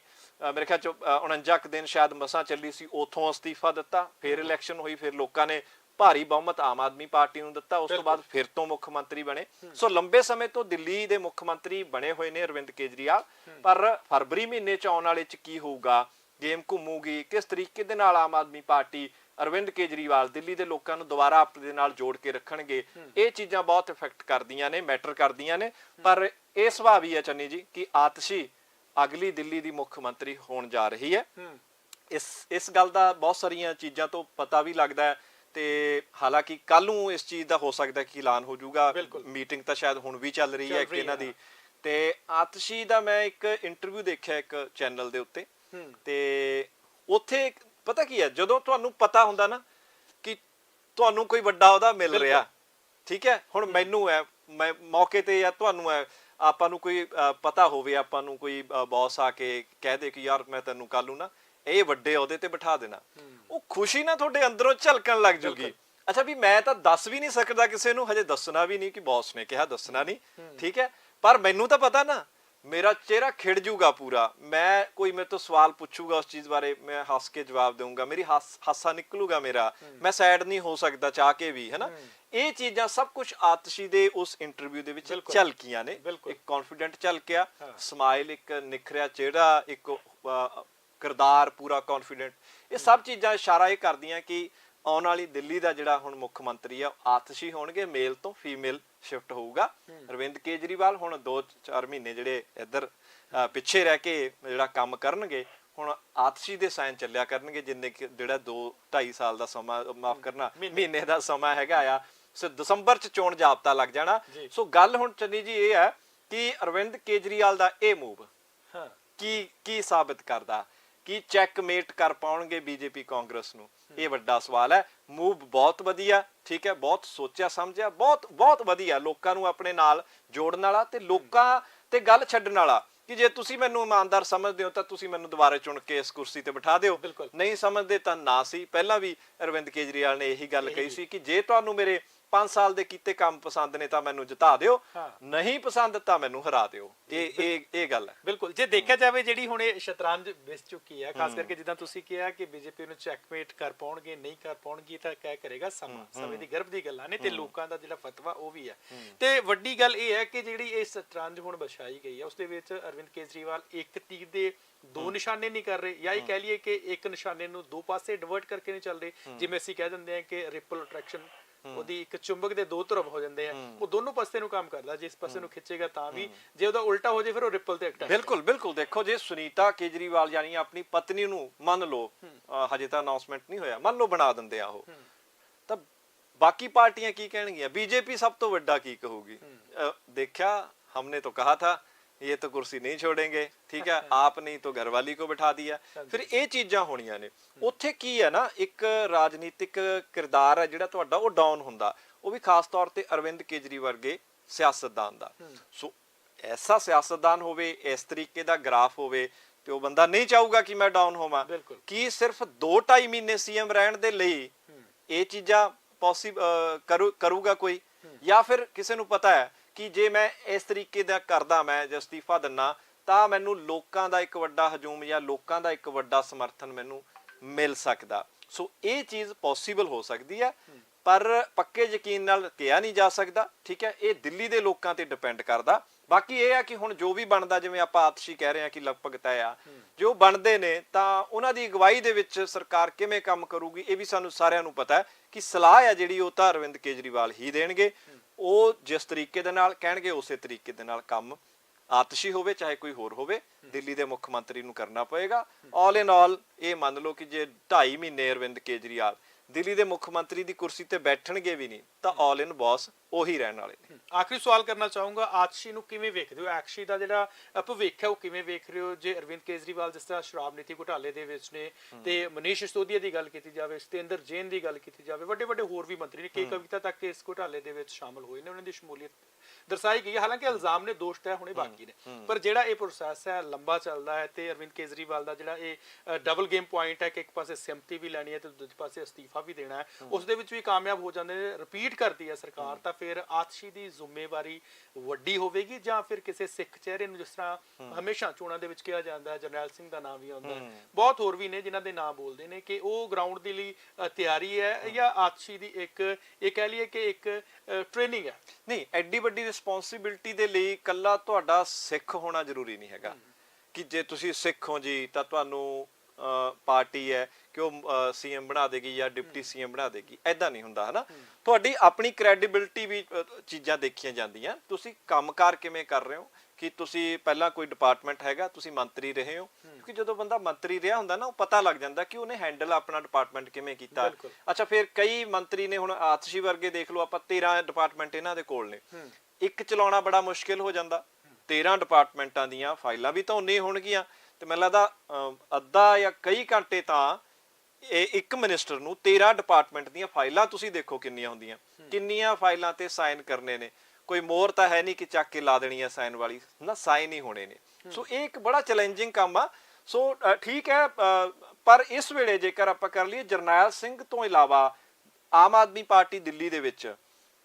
ਮੇਰੇ ਖਿਆਲ 'ਚ ਅਹ 49 ਕੁ ਦਿਨ ਸ਼ਾਇਦ ਮਸਾਂ ਚੱਲੀ ਸੀ ਉਥੋਂ ਅਸਤੀਫਾ ਦਿੱਤਾ ਫਿਰ ਇਲੈਕਸ਼ਨ ਹੋਈ ਫਿਰ ਲੋਕਾਂ ਨੇ ਭਾਰੀ ਬਹੁਮਤ ਆਮ ਆਦਮੀ ਪਾਰਟੀ ਨੂੰ ਦਿੱਤਾ ਉਸ ਤੋਂ ਬਾਅਦ ਫਿਰ ਤੋਂ ਮੁੱਖ ਮੰਤਰੀ ਬਣੇ। ਸੋ ਲੰਬੇ ਸਮੇਂ ਤੋਂ ਦਿੱਲੀ ਦੇ ਮੁੱਖ ਮੰਤਰੀ ਬਣੇ ਹੋਏ ਨੇ ਅਰਵਿੰਦ ਕੇਜਰੀਵਾਲ। ਪਰ ਫਰਵਰੀ ਮਹੀਨੇ 'ਚ ਆਉਣ ਵਾਲੇ 'ਚ ਕੀ ਹੋਊਗਾ ਗੇਮ ਘੁੰਮੂਗੀ ਕਿਸ ਤਰੀਕੇ ਦੇ ਨਾਲ ਆਮ ਆਦਮੀ ਪਾਰਟੀ ਅਰਵਿੰਦ ਕੇਜਰੀਵਾਲ ਦਿੱਲੀ ਦੇ ਲੋਕਾਂ ਨੂੰ ਦੁਬਾਰਾ ਆਪਣੇ ਨਾਲ ਜੋੜ ਕੇ ਰੱਖਣਗੇ ਇਹ ਚੀਜ਼ਾਂ ਬਹੁਤ ਇਫੈਕਟ ਕਰਦੀਆਂ ਨੇ ਮੈਟਰ ਕਰਦੀਆਂ ਨੇ। ਪਰ ਇਹ ਸੁਭਾਅ ਵੀ ਹੈ ਚੰਨੀ ਜੀ ਕਿ ਆਤਸ਼ੀ ਅਗਲੀ ਦਿੱਲੀ ਦੀ ਮੁੱਖ ਮੰਤਰੀ ਹੋਣ ਜਾ ਰਹੀ ਹੈ। ਇਸ ਇਸ ਗੱਲ ਦਾ ਬਹੁਤ ਸਾਰੀਆਂ ਚੀਜ਼ਾਂ ਤੋਂ ਪਤਾ ਵੀ ਲੱਗਦਾ ਹੈ ਤੇ ਹਾਲਾਂਕਿ ਕੱਲ ਨੂੰ ਇਸ ਚੀਜ਼ ਦਾ ਹੋ ਸਕਦਾ ਕਿ ਐਲਾਨ ਹੋ ਜਾਊਗਾ। ਮੀਟਿੰਗ ਤਾਂ ਸ਼ਾਇਦ ਹੁਣ ਵੀ ਚੱਲ ਰਹੀ ਹੈ ਰਹੀ ਇਹਨਾਂ ਦੀ। ਤੇ ਆਤਸ਼ੀ ਦਾ ਮੈਂ ਇੱਕ ਇੰਟਰਵਿਊ ਦੇਖਿਆ ਇੱਕ ਚੈਨਲ ਦੇ ਉੱਤੇ। ਤੇ ਉੱਥੇ ਪਤਾ ਕੀ ਹੈ ਜਦੋਂ ਤੁਹਾਨੂੰ ਪਤਾ ਹੁੰਦਾ ਨਾ ਕਿ ਤੁਹਾਨੂੰ ਕੋਈ ਵੱਡਾ ਉਹਦਾ ਮਿਲ। ਰਿਹਾ। ਠੀਕ ਹੈ? ਹੁਣ ਮੈਨੂੰ ਹੈ ਮੈਂ ਮੌਕੇ ਤੇ ਜਾਂ ਤੁਹਾਨੂੰ ਹੈ ਆਪਾਂ ਨੂੰ ਕੋਈ ਪਤਾ ਹੋਵੇ ਆਪਾਂ ਨੂੰ ਕੋਈ ਬੌਸ ਆ ਕੇ ਕਹਿ ਦੇ ਕਿ ਯਾਰ ਮੈਂ ਤੈਨੂੰ ਕੱਲ ਨੂੰ ਨਾ ਇਹ ਵੱਡੇ ਅਹੁਦੇ ਤੇ ਬਿਠਾ ਦੇਣਾ। ਉਹ ਖੁਸ਼ੀ ਨਾ ਤੁਹਾਡੇ ਅੰਦਰੋਂ ਝਲਕਣ ਲੱਗ ਜੂਗੀ। ਅੱਛਾ ਵੀ ਮੈਂ ਤਾਂ ਦੱਸ ਵੀ ਨਹੀਂ ਸਕਦਾ ਕਿਸੇ ਨੂੰ ਹਜੇ ਦੱਸਣਾ ਵੀ ਨਹੀਂ ਕਿ ਬੌਸ ਨੇ ਕਿਹਾ ਦੱਸਣਾ ਨਹੀਂ। ਠੀਕ ਹੈ? ਪਰ ਮੈਨੂੰ ਤਾਂ ਪਤਾ ਨਾ ਮੇਰਾ ਚਿਹਰਾ ਖਿੜ ਜੂਗਾ ਪੂਰਾ। ਮੈਂ ਕੋਈ ਮੇਰੇ ਤੋਂ ਸਵਾਲ ਪੁੱਛੂਗਾ ਉਸ ਚੀਜ਼ ਬਾਰੇ ਮੈਂ ਹੱਸ ਕੇ ਜਵਾਬ ਦੇਵਾਂਗਾ ਮੇਰੀ ਹੱਸ ਨਿਕਲੂਗਾ ਮੇਰਾ। ਮੈਂ ਸੈਡ ਨਹੀਂ ਹੋ ਸਕਦਾ ਚਾਹ ਕੇ ਵੀ ਹੈਨਾ? ਇਹ ਚੀਜ਼ਾਂ ਸਭ ਕੁਝ ਆਤਸ਼ੀ ਦੇ ਉਸ ਇੰਟਰਵਿਊ ਦੇ ਵਿੱਚ। ਝਲਕੀਆਂ ਨੇ। ਇੱਕ ਕੌਨਫੀਡੈਂਟ ਝਲਕਿਆ। ਸਮਾਈਲ ਇੱਕ ਨਿਖਰਿਆ ਚਿਹਰਾ ਇੱਕ ਕਿਰਦਾਰ ਪੂਰਾ ਕੌਨਫੀਡੈਂਟ ਇਹ ਸਭ ਚੀਜ਼ਾਂ ਇਸ਼ਾਰਾ ਇਹ ਕਰਦੀਆਂ ਕਿ ਆਉਣ ਵਾਲੀ ਦਿੱਲੀ ਦਾ ਜਿਹੜਾ ਹੁਣ ਮੁੱਖ ਮੰਤਰੀ ਆ ਆਤਸ਼ੀ ਹੋਣਗੇ ਮੇਲ ਤੋਂ ਫੀਮੇਲ ਸ਼ਿਫਟ ਹੋਊਗਾ। ਅਰਵਿੰਦ ਕੇਜਰੀਵਾਲ ਹੁਣ 2-4 ਮਹੀਨੇ ਜਿਹੜੇ ਇੱਧਰ ਪਿੱਛੇ ਰਹਿ ਕੇ ਜਿਹੜਾ ਕੰਮ ਕਰਨਗੇ ਹੁਣ ਆਤਸ਼ੀ ਦੇ ਸਾਈਨ ਚੱਲਿਆ ਕਰਨਗੇ ਜਿੰਨੇ ਜਿਹੜਾ 2 2.5 ਸਾਲ ਦਾ ਸਮਾਂ ਮਾਫ ਕਰਨਾ ਮਹੀਨੇ। ਦਾ ਸਮਾਂ ਹੈਗਾ ਆ ਸੋ ਦਸੰਬਰ ਚ ਚੋਣ ਜਾਬਤਾ ਲੱਗ ਜਾਣਾ। ਸੋ ਗੱਲ ਹੁਣ ਚੰਨੀ ਜੀ ਇਹ ਹੈ ਕਿ ਅਰਵਿੰਦ ਕੇਜਰੀਵਾਲ ਦਾ ਇਹ ਮੂਵ ਹਾਂ। ਕੀ ਕੀ ਸਾਬਤ ਕਰਦਾ? ਕੀ ਚੈੱਕਮੇਟ ਕਰ ਪਾਉਣਗੇ ਬੀਜੇਪੀ ਕਾਂਗਰਸ ਨੂੰ? ਇਹ ਵੱਡਾ ਸਵਾਲ ਹੈ। ਮੂਵ ਬਹੁਤ ਵਧੀਆ ਠੀਕ ਹੈ ਬਹੁਤ ਸੋਚਿਆ ਸਮਝਿਆ ਬਹੁਤ ਬਹੁਤ ਵਧੀਆ ਲੋਕਾਂ ਨੂੰ ਆਪਣੇ ਨਾਲ ਜੋੜਨ ਵਾਲਾ ਤੇ ਲੋਕਾਂ ਤੇ ਗੱਲ ਛੱਡਣ ਵਾਲਾ। ਕਿ ਜੇ ਤੁਸੀਂ ਮੈਨੂੰ ਇਮਾਨਦਾਰ ਸਮਝਦੇ ਹੋ ਤਾਂ ਤੁਸੀਂ ਮੈਨੂੰ ਦੁਬਾਰਾ ਚੁਣ ਕੇ ਇਸ ਕੁਰਸੀ ਤੇ ਬਿਠਾ ਦਿਓ। ਨਹੀਂ ਸਮਝਦੇ ਤਾਂ ਨਾ ਸੀ। ਪਹਿਲਾਂ ਵੀ ਅਰਵਿੰਦ ਕੇਜਰੀਵਾਲ ਨੇ ਇਹੀ ਗੱਲ ਕਹੀ ਸੀ ਕਿ ਜੇ ਤੁਹਾਨੂੰ ਮੇਰੇ 5 ਸਾਲ ਦੇ ਕੀਤੇ ਕੰਮ ਪਸੰਦ ਨੇ ਤਾਂ ਮੈਨੂੰ ਜਿਤਾ ਦਿਓ। ਨਹੀਂ ਪਸੰਦ ਤਾਂ ਮੈਨੂੰ ਹਰਾ ਦਿਓ। ਇਹ ਇਹ ਇਹ ਗੱਲ ਹੈ। ਬਿਲਕੁਲ। ਜੇ ਦੇਖਿਆ ਜਾਵੇ ਜਿਹੜੀ ਹੁਣ ਇਹ ਸ਼ਤਰੰਜ ਵਿਸ ਚੁੱਕੀ ਹੈ ਖਾਸ ਕਰਕੇ ਜਿੱਦਾਂ ਤੁਸੀਂ ਕਿਹਾ ਕਿ ਬੀਜੇਪੀ ਨੂੰ ਚੈੱਕਮੇਟ ਕਰ ਪਾਉਣਗੇ ਨਹੀਂ ਕਰ ਪਾਉਣਗੇ ਤਾਂ ਕਹਿ ਕਰੇਗਾ ਸਮਾਂ। ਸਮੇਂ ਦੀ ਗਰਭ ਦੀ ਗੱਲਾਂ ਨੇ ਤੇ ਲੋਕਾਂ ਦਾ ਜਿਹੜਾ ਫਤਵਾ ਉਹ ਵੀ ਹੈ। ਤੇ ਵੱਡੀ ਗੱਲ ਇਹ ਹੈ ਕਿ ਜਿਹੜੀ ਇਹ ਸ਼ਤਰੰਜ ਹੁਣ ਵਿਛਾਈ ਗਈ ਹੈ ਉਸ ਦੇ ਵਿੱਚ ਅਰਵਿੰਦ ਕੇਜਰੀਵਾਲ ਇੱਕ ਤੀਰ ਦੇ ਦੋ ਨਿਸ਼ਾਨੇ ਨਹੀਂ ਕਰ ਰਹੇ ਜਾਂ ਇਹ ਕਹਿ ਲਈਏ ਕਿ ਇੱਕ ਨਿਸ਼ਾਨੇ ਨੂੰ ਦੋ ਪਾਸੇ ਡਿਵਰਟ ਕਰਕੇ ਨਹੀਂ ਚੱਲ ਰਹੇ ਜਿਵੇਂ ਅਸੀਂ ਕਹਿ ਦਿੰਦੇ ਹਾਂ ਕਿ ਰਿਪਲ ਅਟਰੈਕਸ਼ਨ ਉਹਦੀ ਇੱਕ ਚੁੰਬਕ ਦੇ ਦੋ ਧਰੁਵ ਹੋ ਜਾਂਦੇ ਆ ਉਹ ਦੋਨੋਂ ਪਾਸੇ ਨੂੰ ਕੰਮ ਕਰਦਾ ਜਿਸ ਪਾਸੇ ਨੂੰ ਖਿੱਚੇਗਾ ਤਾਂ ਵੀ ਜੇ ਉਹਦਾ ਉਲਟਾ ਹੋ ਜੇ ਫਿਰ ਉਹ ਰਿਪਲ ਤੇ ਅਟੈਕ ਬਿਲਕੁਲ ਬਿਲਕੁਲ ਦੇਖੋ ਜੇ ਸੁਨੀਤਾ ਕੇਜਰੀਵਾਲ ਯਾਨੀ ਆਪਣੀ ਪਤਨੀ ਨੂੰ ਮੰਨ ਲਓ ਅਹ ਹਜੇ ਤਾਂ ਅਨਾਉਂਸਮੈਂਟ ਨਹੀਂ ਹੋਇਆ ਮੰਨ ਲਓ ਬਣਾ ਦਿੰਦੇ ਆ ਉਹ ਤਾਂ ਬਾਕੀ ਪਾਰਟੀਆਂ ਕੀ ਕਹਿਣਗੀਆਂ ਬੀਜੇਪੀ ਸਭ ਤੋਂ ਵੱਡਾ ਕੀ ਕਹੂਗੀ ਅਹ ਦੇਖਿਆ हमने तो कहा था ये तो कुर्सी नहीं छोड़ेंगे ठीक है आप नहीं तो घरवाली को बिठा दिया ਫਿਰ ਇਹ ਚੀਜ਼ਾਂ ਹੋਣੀਆਂ ਨੇ ਉੱਥੇ ਕੀ ਹੈ ਨਾ ਇੱਕ ਰਾਜਨੀਤਿਕ ਕਿਰਦਾਰ ਹੈ ਜਿਹੜਾ ਤੁਹਾਡਾ ਉਹ ਡਾਊਨ ਹੁੰਦਾ ਉਹ ਵੀ ਖਾਸ ਤੌਰ ਤੇ ਅਰਵਿੰਦ ਕੇਜਰੀਵਾਲ ਵਰਗੇ ਸਿਆਸਤਦਾਨ ਦਾ ਸੋ ਐਸਾ ਸਿਆਸਤਦਾਨ ਹੋਵੇ ਇਸ ਤਰੀਕੇ ਦਾ ਗ੍ਰਾਫ ਹੋਵੇ ਤੇ ਉਹ ਬੰਦਾ ਨਹੀਂ ਚਾਹੂਗਾ ਕਿ ਮੈਂ ਡਾਊਨ ਹੋਵਾਂ ਬਿਲਕੁਲ। ਕੀ ਸਿਰਫ 2.5 ਮਹੀਨੇ ਸੀਐਮ ਰਹਿਣ ਦੇ ਲਈ ਇਹ ਚੀਜ਼ਾਂ ਪੋਸੀਬਲ ਕਰੂਗਾ ਕੋਈ ਜਾਂ ਫਿਰ ਕਿਸੇ ਨੂੰ ਪਤਾ ਹੈ ਕਿ ਜੇ ਮੈਂ ਇਸ ਤਰੀਕੇ ਦਾ ਕਰਦਾ, ਮੈਂ ਜੇ ਅਸਤੀਫਾ ਦਿੰਨਾ, ਤਾਂ ਮੈਨੂੰ ਲੋਕਾਂ ਦਾ ਇੱਕ ਵੱਡਾ ਹਜੂਮ ਜਾਂ ਲੋਕਾਂ ਦਾ ਇੱਕ ਵੱਡਾ ਸਮਰਥਨ ਮੈਨੂੰ ਮਿਲ ਸਕਦਾ। ਸੋ ਇਹ ਚੀਜ਼ ਪੋਸੀਬਲ ਹੋ ਸਕਦੀ ਹੈ, ਪਰ ਪੱਕੇ ਯਕੀਨ ਨਾਲ ਕਿਹਾ ਨਹੀਂ ਜਾ ਸਕਦਾ, ਠੀਕ ਹੈ? ਇਹ ਦਿੱਲੀ ਦੇ ਲੋਕਾਂ ਤੇ ਡਿਪੈਂਡ ਕਰਦਾ। ਬਾਕੀ ਇਹ ਆ ਕਿ ਹੁਣ ਜੋ ਵੀ ਬਣਦਾ, ਜਿਵੇਂ ਆਪਾਂ ਆਤਸ਼ੀ ਕਹਿ ਰਹੇ ਆ ਕਿ ਲਗਭਗ ਤੈਅ ਆ, ਜੋ ਬਣਦੇ ਨੇ, ਤਾਂ ਉਹਨਾਂ ਦੀ ਅਗਵਾਈ ਦੇ ਵਿੱਚ ਸਰਕਾਰ ਕਿਵੇਂ ਕੰਮ ਕਰੂਗੀ, ਇਹ ਵੀ ਸਾਨੂੰ ਸਾਰਿਆਂ ਨੂੰ ਪਤਾ ਹੈ ਕਿ ਸਲਾਹ ਆ ਜਿਹੜੀ ਉਹ ਤਾਂ ਅਰਵਿੰਦ ਕੇਜਰੀਵਾਲ ਹੀ ਦੇਣਗੇ। ਉਹ ਜਿਸ ਤਰੀਕੇ ਦੇ ਨਾਲ ਕਹਿਣਗੇ ਉਸੇ ਤਰੀਕੇ ਦੇ ਨਾਲ ਕੰਮ ਆਤਸ਼ੀ ਹੋਵੇ ਚਾਹੇ ਕੋਈ ਹੋਰ ਹੋਵੇ ਦਿੱਲੀ ਦੇ ਮੁੱਖ ਮੰਤਰੀ ਨੂੰ ਕਰਨਾ ਪਏਗਾ। ਆਲ ਇਨ ਆਲ ਇਹ ਮੰਨ ਲਓ ਕਿ ਜੇ 2.5 ਮਹੀਨੇ ਅਰਵਿੰਦ ਕੇਜਰੀਵਾਲ ਦਿੱਲੀ ਦੇ ਮੁੱਖ ਮੰਤਰੀ ਦੀ ਕੁਰਸੀ ਤੇ ਬੈਠਣਗੇ ਵੀ ਨਹੀਂ ਤਾਂ ਆਲ ਇਨ ਬੌਸ ਉਹੀ ਰਹਿਣ ਵਾਲੇ ਨੇ। ਆਖਰੀ ਸਵਾਲ ਕਰਨਾ ਚਾਹੂੰਗਾ ਆਤਸ਼ੀ ਨੂੰ ਕਿਵੇਂ ਵੇਖਦੇ ਹੋ? ਐਕਸ਼ੀ ਦਾ ਜਿਹੜਾ ਭਵਿੱਖ ਹੈ ਉਹ ਕਿਵੇਂ ਵੇਖ ਰਹੇ ਹੋ? ਜੇ ਅਰਵਿੰਦ ਕੇਜਰੀਵਾਲ ਜਿਸ ਤਰ੍ਹਾਂ ਸ਼ਰਾਬ ਨੀਤੀ ਘੁਟਾਲੇ ਦੇ ਵਿੱਚ ਨੇ ਤੇ ਮਨੀਸ਼ ਸਿਸੋਦੀਆ ਦੀ ਗੱਲ ਕੀਤੀ ਜਾਵੇ ਸਤਿੰਦਰ ਜੈਨ ਦੀ ਗੱਲ ਕੀਤੀ ਜਾਵੇ ਵੱਡੇ ਵੱਡੇ ਹੋਰ ਵੀ ਮੰਤਰੀ ਨੇ ਕਈ ਕਵਿਤਾ ਤੱਕ ਇਸ ਘੁਟਾਲੇ ਦੇ ਵਿੱਚ ਸ਼ਾਮਲ ਹੋਏ ਨੇ ਉਹਨਾਂ ਦੀ ਸ਼ਮੂਲੀਅਤ ਦਰਸਾਈ ਗਈ ਹੈ। ਹਾਲਾਂਕਿ ਇਲਜ਼ਾਮ ਨੇ ਦੋਸ਼ ਤੈਅ ਹੋਣੇ ਬਾਕੀ ਨੇ। ਪਰ ਜਿਹੜਾ ਇਹ ਪ੍ਰੋਸੈਸ ਹੈ ਲੰਬਾ ਚੱਲਦਾ ਹੈ ਤੇ ਅਰਵਿੰਦ ਕੇਜਰੀਵਾਲ ਦਾ ਜਿਹੜਾ ਇਹ ਡਬਲ ਗੇਮ ਪੁਆਇੰਟ ਹੈ ਕਿ ਇੱਕ ਪਾਸੇ ਸਿੰਪਥੀ ਵੀ ਲੈਣੀ ਹੈ ਤੇ ਦੂਜੇ ਪਾਸੇ ਅਸਤੀਫਾ ਵੀ ਦੇਣਾ ਹੈ ਉਸ ਦੇ ਵਿੱਚ ਵੀ ਕਾਮਯਾਬ ਹੋ ਜਾਂਦੇ ਨੇ ਰਿਪੀਟ ਕਰਦੀ ਹੈ ਸਰਕਾਰ ਤਾਂ ਫਿਰ ਆਤਸ਼ੀ ਦੀ ਜ਼ਿੰਮੇਵਾਰੀ ਵੱਡੀ ਹੋਵੇਗੀ ਜਾਂ ਫਿਰ ਕਿਸੇ ਸਿੱਖ ਚਿਹਰੇ ਨੂੰ ਜਿਸ ਤਰ੍ਹਾਂ ਹਮੇਸ਼ਾ ਚੋਣਾਂ ਦੇ ਵਿੱਚ ਕਿਹਾ ਜਾਂਦਾ ਹੈ ਜਰਨੈਲ ਸਿੰਘ ਦਾ ਨਾਮ ਵੀ ਆਉਂਦਾ ਹੈ। ਬਹੁਤ ਹੋਰ ਵੀ ਨੇ ਜਿਨ੍ਹਾਂ ਦੇ ਨਾਮ ਬੋਲਦੇ ਨੇ ਕਿ ਉਹ ਗਰਾਊਂਡ ਦੇ ਲਈ ਤਿਆਰੀ ਹੈ ਜਾਂ ਆਤਸ਼ੀ ਦੀ ਇੱਕ ਇਹ ਕਹਿ ਲਈਏ ਕਿ ਇੱਕ ਟ੍ਰੇਨਿੰਗ ਹੈ। ਨਹੀਂ ਐਡੀ ਵੱਡੀ ਰਿਸਪੌਂਸਿਬਿਲਟੀ ਦੇ ਲਈ ਕੱਲਾ ਤੁਹਾਡਾ ਸਿੱਖ ਹੋਣਾ ਜ਼ਰੂਰੀ ਨਹੀਂ ਹੈਗਾ। ਕਿ ਜੇ ਤੁਸੀਂ ਸਿੱਖ ਹੋ ਜੀ ਤਾਂ ਤੁਹਾਨੂੰ ਪਾਰਟੀ ਹੈ ਕਿ ਉਹ ਸੀਐਮ ਬਣਾ ਦੇਗੀ ਜਾਂ ਡਿਪਟੀ ਸੀਐਮ ਬਣਾ ਦੇਗੀ ਐਦਾਂ ਨਹੀਂ ਹੁੰਦਾ ਹਨਾ? ਤੁਹਾਡੀ ਆਪਣੀ ਕ੍ਰੈਡੀਬਿਲਟੀ ਵੀ ਚੀਜ਼ਾਂ ਦੇਖੀਆਂ ਜਾਂਦੀਆਂ। ਤੁਸੀਂ ਕੰਮਕਾਰ ਕਿਵੇਂ ਕਰ ਰਹੇ ਹੋ? ਕਿ ਤੁਸੀਂ ਪਹਿਲਾਂ ਕੋਈ ਡਿਪਾਰਟਮੈਂਟ ਹੈਗਾ ਤੁਸੀਂ ਮੰਤਰੀ ਰਹੇ ਹੋ। ਕਿਉਂਕਿ ਜਦੋਂ ਬੰਦਾ ਮੰਤਰੀ ਰਿਹਾ ਹੁੰਦਾ ਨਾ ਉਹ ਪਤਾ ਲੱਗ ਜਾਂਦਾ ਕਿ ਉਹਨੇ ਹੈਂਡਲ ਆਪਣਾ ਡਿਪਾਰਟਮੈਂਟ ਕਿਵੇਂ ਕੀਤਾ। ਅੱਛਾ ਫਿਰ ਕਈ ਮੰਤਰੀ ਨੇ ਹੁਣ ਆਤਸ਼ੀ ਵਰਗੇ ਦੇਖ ਲਓ ਆਪਾਂ 13 ਡਿਪਾਰਟਮੈਂਟ ਇਹਨਾਂ ਦੇ ਕੋਲ ਨੇ। ਇੱਕ ਚਲਾਉਣਾ ਬੜਾ ਮੁਸ਼ਕਿਲ ਹੋ ਜਾਂਦਾ। 13 ਡਿਪਾਰਟਮੈਂਟਾਂ ਦੀਆਂ ਫਾਈਲਾਂ ਵੀ ਤਾਂ ਉਨੇ ਹੋਣਗੀਆਂ। ਤੇ ਮੈਨੂੰ ਲੱਗਦਾ ਅੱਧਾ ਜਾਂ ਕਈ ਘੰਟੇ ਤਾਂ ਇਹ ਇੱਕ ਮਿਨਿਸਟਰ ਨੂੰ 13 ਡਿਪਾਰਟਮੈਂਟ ਦੀਆਂ ਫਾਈਲਾਂ ਤੁਸੀਂ ਦੇਖੋ ਕਿੰਨੀਆਂ ਹੁੰਦੀਆਂ। ਕਿੰਨੀਆਂ ਫਾਈਲਾਂ ਤੇ ਸਾਈਨ ਕਰਨੇ ਨੇ। ਕੋਈ ਮੋਹਰ ਤਾਂ ਹੈ ਨਹੀਂ ਕਿ ਚੱਕ ਕੇ ਲਾ ਦੇਣੀ ਹੈ ਸਾਈਨ ਵਾਲੀ। ਨਾ, ਸਾਈਨ ਹੀ ਹੋਣੇ ਨੇ। ਸੋ ਇਹ ਇੱਕ ਬੜਾ ਚੈਲੰਜਿੰਗ ਕੰਮ ਆ। ਸੋ ਠੀਕ ਹੈ ਪਰ ਇਸ ਵੇਲੇ ਜੇਕਰ ਆਪਾਂ ਕਰ ਲਈਏ, ਜਰਨੈਲ ਸਿੰਘ ਤੋਂ ਇਲਾਵਾ ਆਮ ਆਦਮੀ ਪਾਰਟੀ ਦਿੱਲੀ ਦੇ ਵਿੱਚ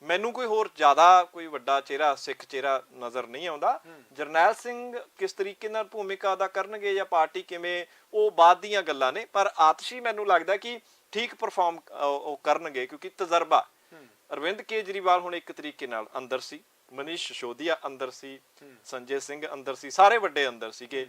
ਮੈਨੂੰ ਕੋਈ ਹੋਰ ਜ਼ਿਆਦਾ ਕੋਈ ਵੱਡਾ ਚਿਹਰਾ ਸਿੱਖ ਚਿਹਰਾ ਨਜ਼ਰ ਨਹੀਂ ਆਉਂਦਾ। ਜਰਨੈਲ ਸਿੰਘ ਕਿਸ ਤਰੀਕੇ ਨਾਲ ਭੂਮਿਕਾ ਅਦਾ ਕਰਨਗੇ ਜਾਂ ਪਾਰਟੀ ਕਿਵੇਂ ਉਹ ਬਾਅਦ ਦੀਆਂ ਗੱਲਾਂ ਨੇ ਪਰ ਆਤਸ਼ੀ ਮੈਨੂੰ ਲੱਗਦਾ ਕਿ ਠੀਕ ਪਰਫਾਰਮ ਉਹ ਕਰਨਗੇ ਕਿਉਂਕਿ ਤਜਰਬਾ। ਅਰਵਿੰਦ ਕੇਜਰੀਵਾਲ ਹੁਣ ਇੱਕ ਤਰੀਕੇ ਨਾਲ ਅੰਦਰ ਸੀ ਮਨੀਸ਼ ਸਿਸੋਦੀਆ ਅੰਦਰ ਸੀ ਸੰਜੇ ਸਿੰਘ ਅੰਦਰ ਸੀ ਸਾਰੇ ਵੱਡੇ ਅੰਦਰ ਸੀਗੇ।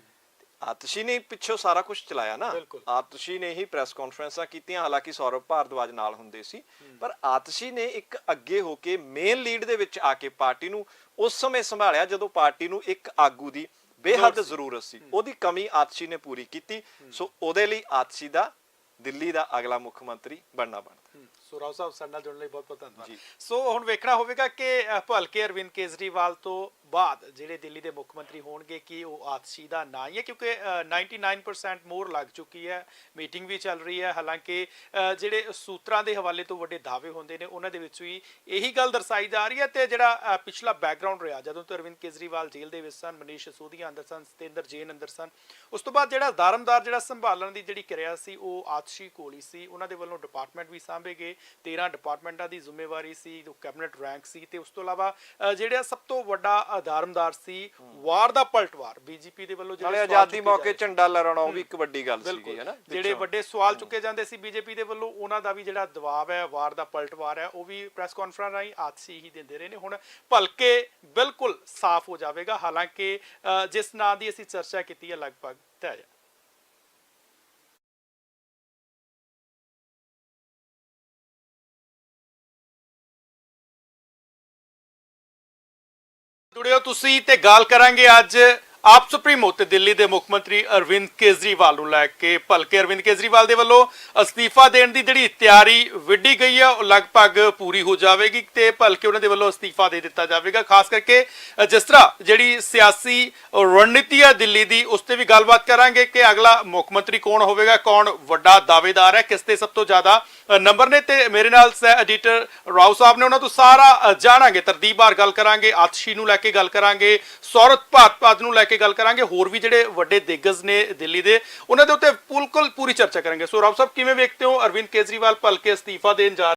ਆਤਸ਼ੀ ਨੇ ਪਿੱਛੋਂ ਸਾਰਾ ਕੁਝ ਚਲਾਇਆ ਨਾ। ਬਿਲਕੁਲ। ਆਤਸ਼ੀ ਨੇ ਹੀ ਪ੍ਰੈਸ ਕਾਨਫਰੰਸਾਂ ਕੀਤੀਆਂ ਹਾਲਾਂਕਿ ਸੌਰਵ ਭਾਰਦਵਾਜ ਨਾਲ ਹੁੰਦੇ ਸੀ। ਪਰ ਆਤਸ਼ੀ ਨੇ ਇੱਕ ਅੱਗੇ ਹੋ ਕੇ ਮੇਨ ਲੀਡ ਦੇ ਵਿੱਚ ਆ ਕੇ ਪਾਰਟੀ ਨੂੰ ਉਸ ਸਮੇਂ ਸੰਭਾਲਿਆ ਜਦੋਂ ਪਾਰਟੀ ਨੂੰ ਇੱਕ ਆਗੂ ਦੀ ਬੇਹੱਦ ਜ਼ਰੂਰਤ ਸੀ। ਉਹਦੀ ਕਮੀ ਆਤਸ਼ੀ ਨੇ ਪੂਰੀ ਕੀਤੀ। ਸੋ ਉਹਦੇ ਲਈ ਆਤਸ਼ੀ ਦਾ ਦਿੱਲੀ ਦਾ ਅਗਲਾ ਮੁੱਖ ਮੰਤਰੀ ਬਣਨਾ ਬਣਦਾ। ਹਮ, ਸੋ ਰਾਓ ਸਾਹਿਬ ਸਾਡੇ ਨਾਲ ਜੁੜਨ ਲਈ ਬਹੁਤ ਬਹੁਤ ਧੰਨਵਾਦ। ਸੋ ਹੁਣ ਵੇਖਣਾ ਹੋਵੇਗਾ ਕਿ ਭਲਕੇ ਅਰਵਿੰਦ ਕੇਜਰੀਵਾਲ ਤੋਂ ਬਾਅਦ ਜਿਹੜੇ ਦਿੱਲੀ ਦੇ ਮੁੱਖ ਮੰਤਰੀ ਹੋਣਗੇ ਕਿ ਉਹ ਆਤਸ਼ੀ ਦਾ ਨਾਂ ਹੀ ਹੈ? ਕਿਉਂਕਿ ਅ, 99% ਮੋਹਰ ਲੱਗ ਚੁੱਕੀ ਹੈ ਮੀਟਿੰਗ ਵੀ ਚੱਲ ਰਹੀ ਹੈ। ਹਾਲਾਂਕਿ ਜਿਹੜੇ ਸੂਤਰਾਂ ਦੇ ਹਵਾਲੇ ਤੋਂ ਵੱਡੇ ਦਾਅਵੇ ਹੁੰਦੇ ਨੇ ਉਹਨਾਂ ਦੇ ਵਿੱਚ ਵੀ ਇਹੀ ਗੱਲ ਦਰਸਾਈ ਜਾ ਰਹੀ ਹੈ ਤੇ ਜਿਹੜਾ ਪਿਛਲਾ ਬੈਕਗ੍ਰਾਉਂਡ ਰਿਹਾ ਜਦੋਂ ਤੋਂ ਅਰਵਿੰਦ ਕੇਜਰੀਵਾਲ ਜੇਲ੍ਹ ਦੇ ਵਿੱਚ ਸਨ ਮਨੀਸ਼ ਸੋਧੀਆ ਅੰਦਰ ਸਨ ਸਤਿੰਦਰ ਜੈਨ ਅੰਦਰ ਸਨ ਉਸ ਤੋਂ ਬਾਅਦ ਜਿਹੜਾ ਦਾਰਮਦਾਰ ਜਿਹੜਾ ਸੰਭਾਲਣ ਦੀ ਜਿਹੜੀ ਕਿਰਿਆ ਸੀ ਉਹ ਆਤਸ਼ੀ ਕੋਲ ਸੀ। ਉਹਨਾਂ ਦੇ ਵੱਲੋਂ ਡਿਪਾਰਟਮੈਂਟ ਵੀ ਸਾਂਭੇ ਗਏ। 13 ਡਿਪਾਰਟਮੈਂਟਾਂ ਦੀ ਜ਼ਿੰਮੇਵਾਰੀ ਸੀ ਜੋ ਕੈਬਨਿਟ ਰੈਂਕ ਸੀ ਤੇ ਉਸ ਤੋਂ ਇਲਾਵਾ ਅ, ਜਿਹੜਾ ਸਭ ਤੋਂ ਵੱਡਾ ਆਧਾਰਮਦਾਰ ਸੀ ਵਾਰ ਦਾ ਪਲਟਵਾਰ ਬੀਜੇਪੀ ਦੇ ਵੱਲੋਂ ਨਾਲੇ ਸਵਾਲ ਆਜ਼ਾਦੀ ਚੁੱਕੇ ਮੌਕੇ ਝੰਡਾ ਲਹਿਰਾਉਣਾ ਉਹ ਵੀ ਇੱਕ ਵੱਡੀ ਗੱਲ ਸੀਗੀ ਬਿਲਕੁਲ। ਹੈ ਨਾ ਜਿਹੜੇ। ਵੱਡੇ ਸਵਾਲ ਚੁੱਕੇ ਜਾਂਦੇ ਸੀ ਬੀਜੇਪੀ ਦੇ ਵੱਲੋਂ ਉਹਨਾਂ ਦਾ ਵੀ ਜਿਹੜਾ ਦਬਾਅ ਹੈ ਵਾਰ ਦਾ ਪਲਟਵਾਰ ਹੈ ਉਹ ਵੀ ਪ੍ਰੈਸ ਕਾਨਫਰੰਸ ਰਾਹੀਂ ਆਤਸੀ ਹੀ ਦਿੰਦੇ ਰਹੇ ਨੇ। ਹੁਣ ਭਲਕੇ ਬਿਲਕੁਲ ਸਾਫ਼ ਹੋ ਜਾਵੇਗਾ ਹਾਲਾਂਕਿ ਅ, ਜਿਸ ਨਾਂ ਦੀ ਅਸੀਂ ਚਰਚਾ ਕੀਤੀ ਹੈ ਲਗਭਗ ਤੈਅ ਹੈ ਜੁੜਿਓ ਤੁਸੀਂ ਤੇ ਗੱਲ ਕਰਾਂਗੇ ਅੱਜ ਆਪ ਸੁਪਰੀਮੋ ਤੇ ਦਿੱਲੀ ਦੇ ਮੁੱਖ ਮੰਤਰੀ ਅਰਵਿੰਦ ਕੇਜਰੀਵਾਲ ਨੂੰ ਲੈ ਕੇ ਭਲਕੇ ਅਰਵਿੰਦ ਕੇਜਰੀਵਾਲ ਦੇ ਵੱਲੋਂ ਅਸਤੀਫਾ ਦੇਣ ਦੀ ਜਿਹੜੀ ਤਿਆਰੀ ਵਿੱਢੀ ਗਈ ਹੈ, ਉਹ ਲਗਭਗ ਪੂਰੀ ਹੋ ਜਾਵੇਗੀ ਤੇ ਭਲਕੇ ਉਹਨਾਂ ਦੇ ਵੱਲੋਂ ਅਸਤੀਫਾ ਦੇ ਦਿੱਤਾ ਜਾਵੇਗਾ। ਖਾਸ ਕਰਕੇ ਜਿਸ ਤਰ੍ਹਾਂ ਜਿਹੜੀ ਸਿਆਸੀ ਰਣਨੀਤੀ ਹੈ ਦਿੱਲੀ ਦੀ, ਉਸ ਤੇ ਵੀ ਗੱਲਬਾਤ ਕਰਾਂਗੇ ਕਿ ਅਗਲਾ ਮੁੱਖ ਮੰਤਰੀ ਕੌਣ ਹੋਵੇਗਾ, ਕੌਣ ਵੱਡਾ ਦਾਅਵੇਦਾਰ ਹੈ, ਕਿਸ ਤੇ ਸਭ ਤੋਂ ਜ਼ਿਆਦਾ ਨੰਬਰ ਨੇ ਤੇ ਮੇਰੇ ਨਾਲ ਸਹਿ ਐਡੀਟਰ ਰਾਓ ਸਾਹਿਬ ਨੇ ਉਹਨਾਂ ਤੋਂ ਸਾਰਾ ਜਾਣਾਂਗੇ। ਤਰਤੀਬ ਬਾਰ ਗੱਲ ਕਰਾਂਗੇ, ਆਤਸ਼ੀ ਨੂੰ ਲੈ ਕੇ ਗੱਲ ਕਰਾਂਗੇ, ਸੌਰਤ ਭਾਰਤਪਾਦ ਨੂੰ ਲੈ ਕੇ ਗੱਲ ਕਰਾਂਗੇ। ਹੋਰ ਵੀ ਜਿਹੜੇ ਵੱਡੇ ਦਿਗਗਜ ਨੇ ਦਿੱਲੀ ਦੇ, ਉਹਨਾਂ ਦੇ ਉੱਤੇ ਬਿਲਕੁਲ ਪੂਰੀ ਚਰਚਾ ਕਰਾਂਗੇ। ਸੋ ਰਾਓ ਸਾਹਿਬ, ਕਿਵੇਂ ਵੇਖਦੇ ਹੋ ਅਰਵਿੰਦ ਕੇਜਰੀਵਾਲ ਭਲਕੇ ਅਸਤੀਫਾ ਦੇਣ ਜਾ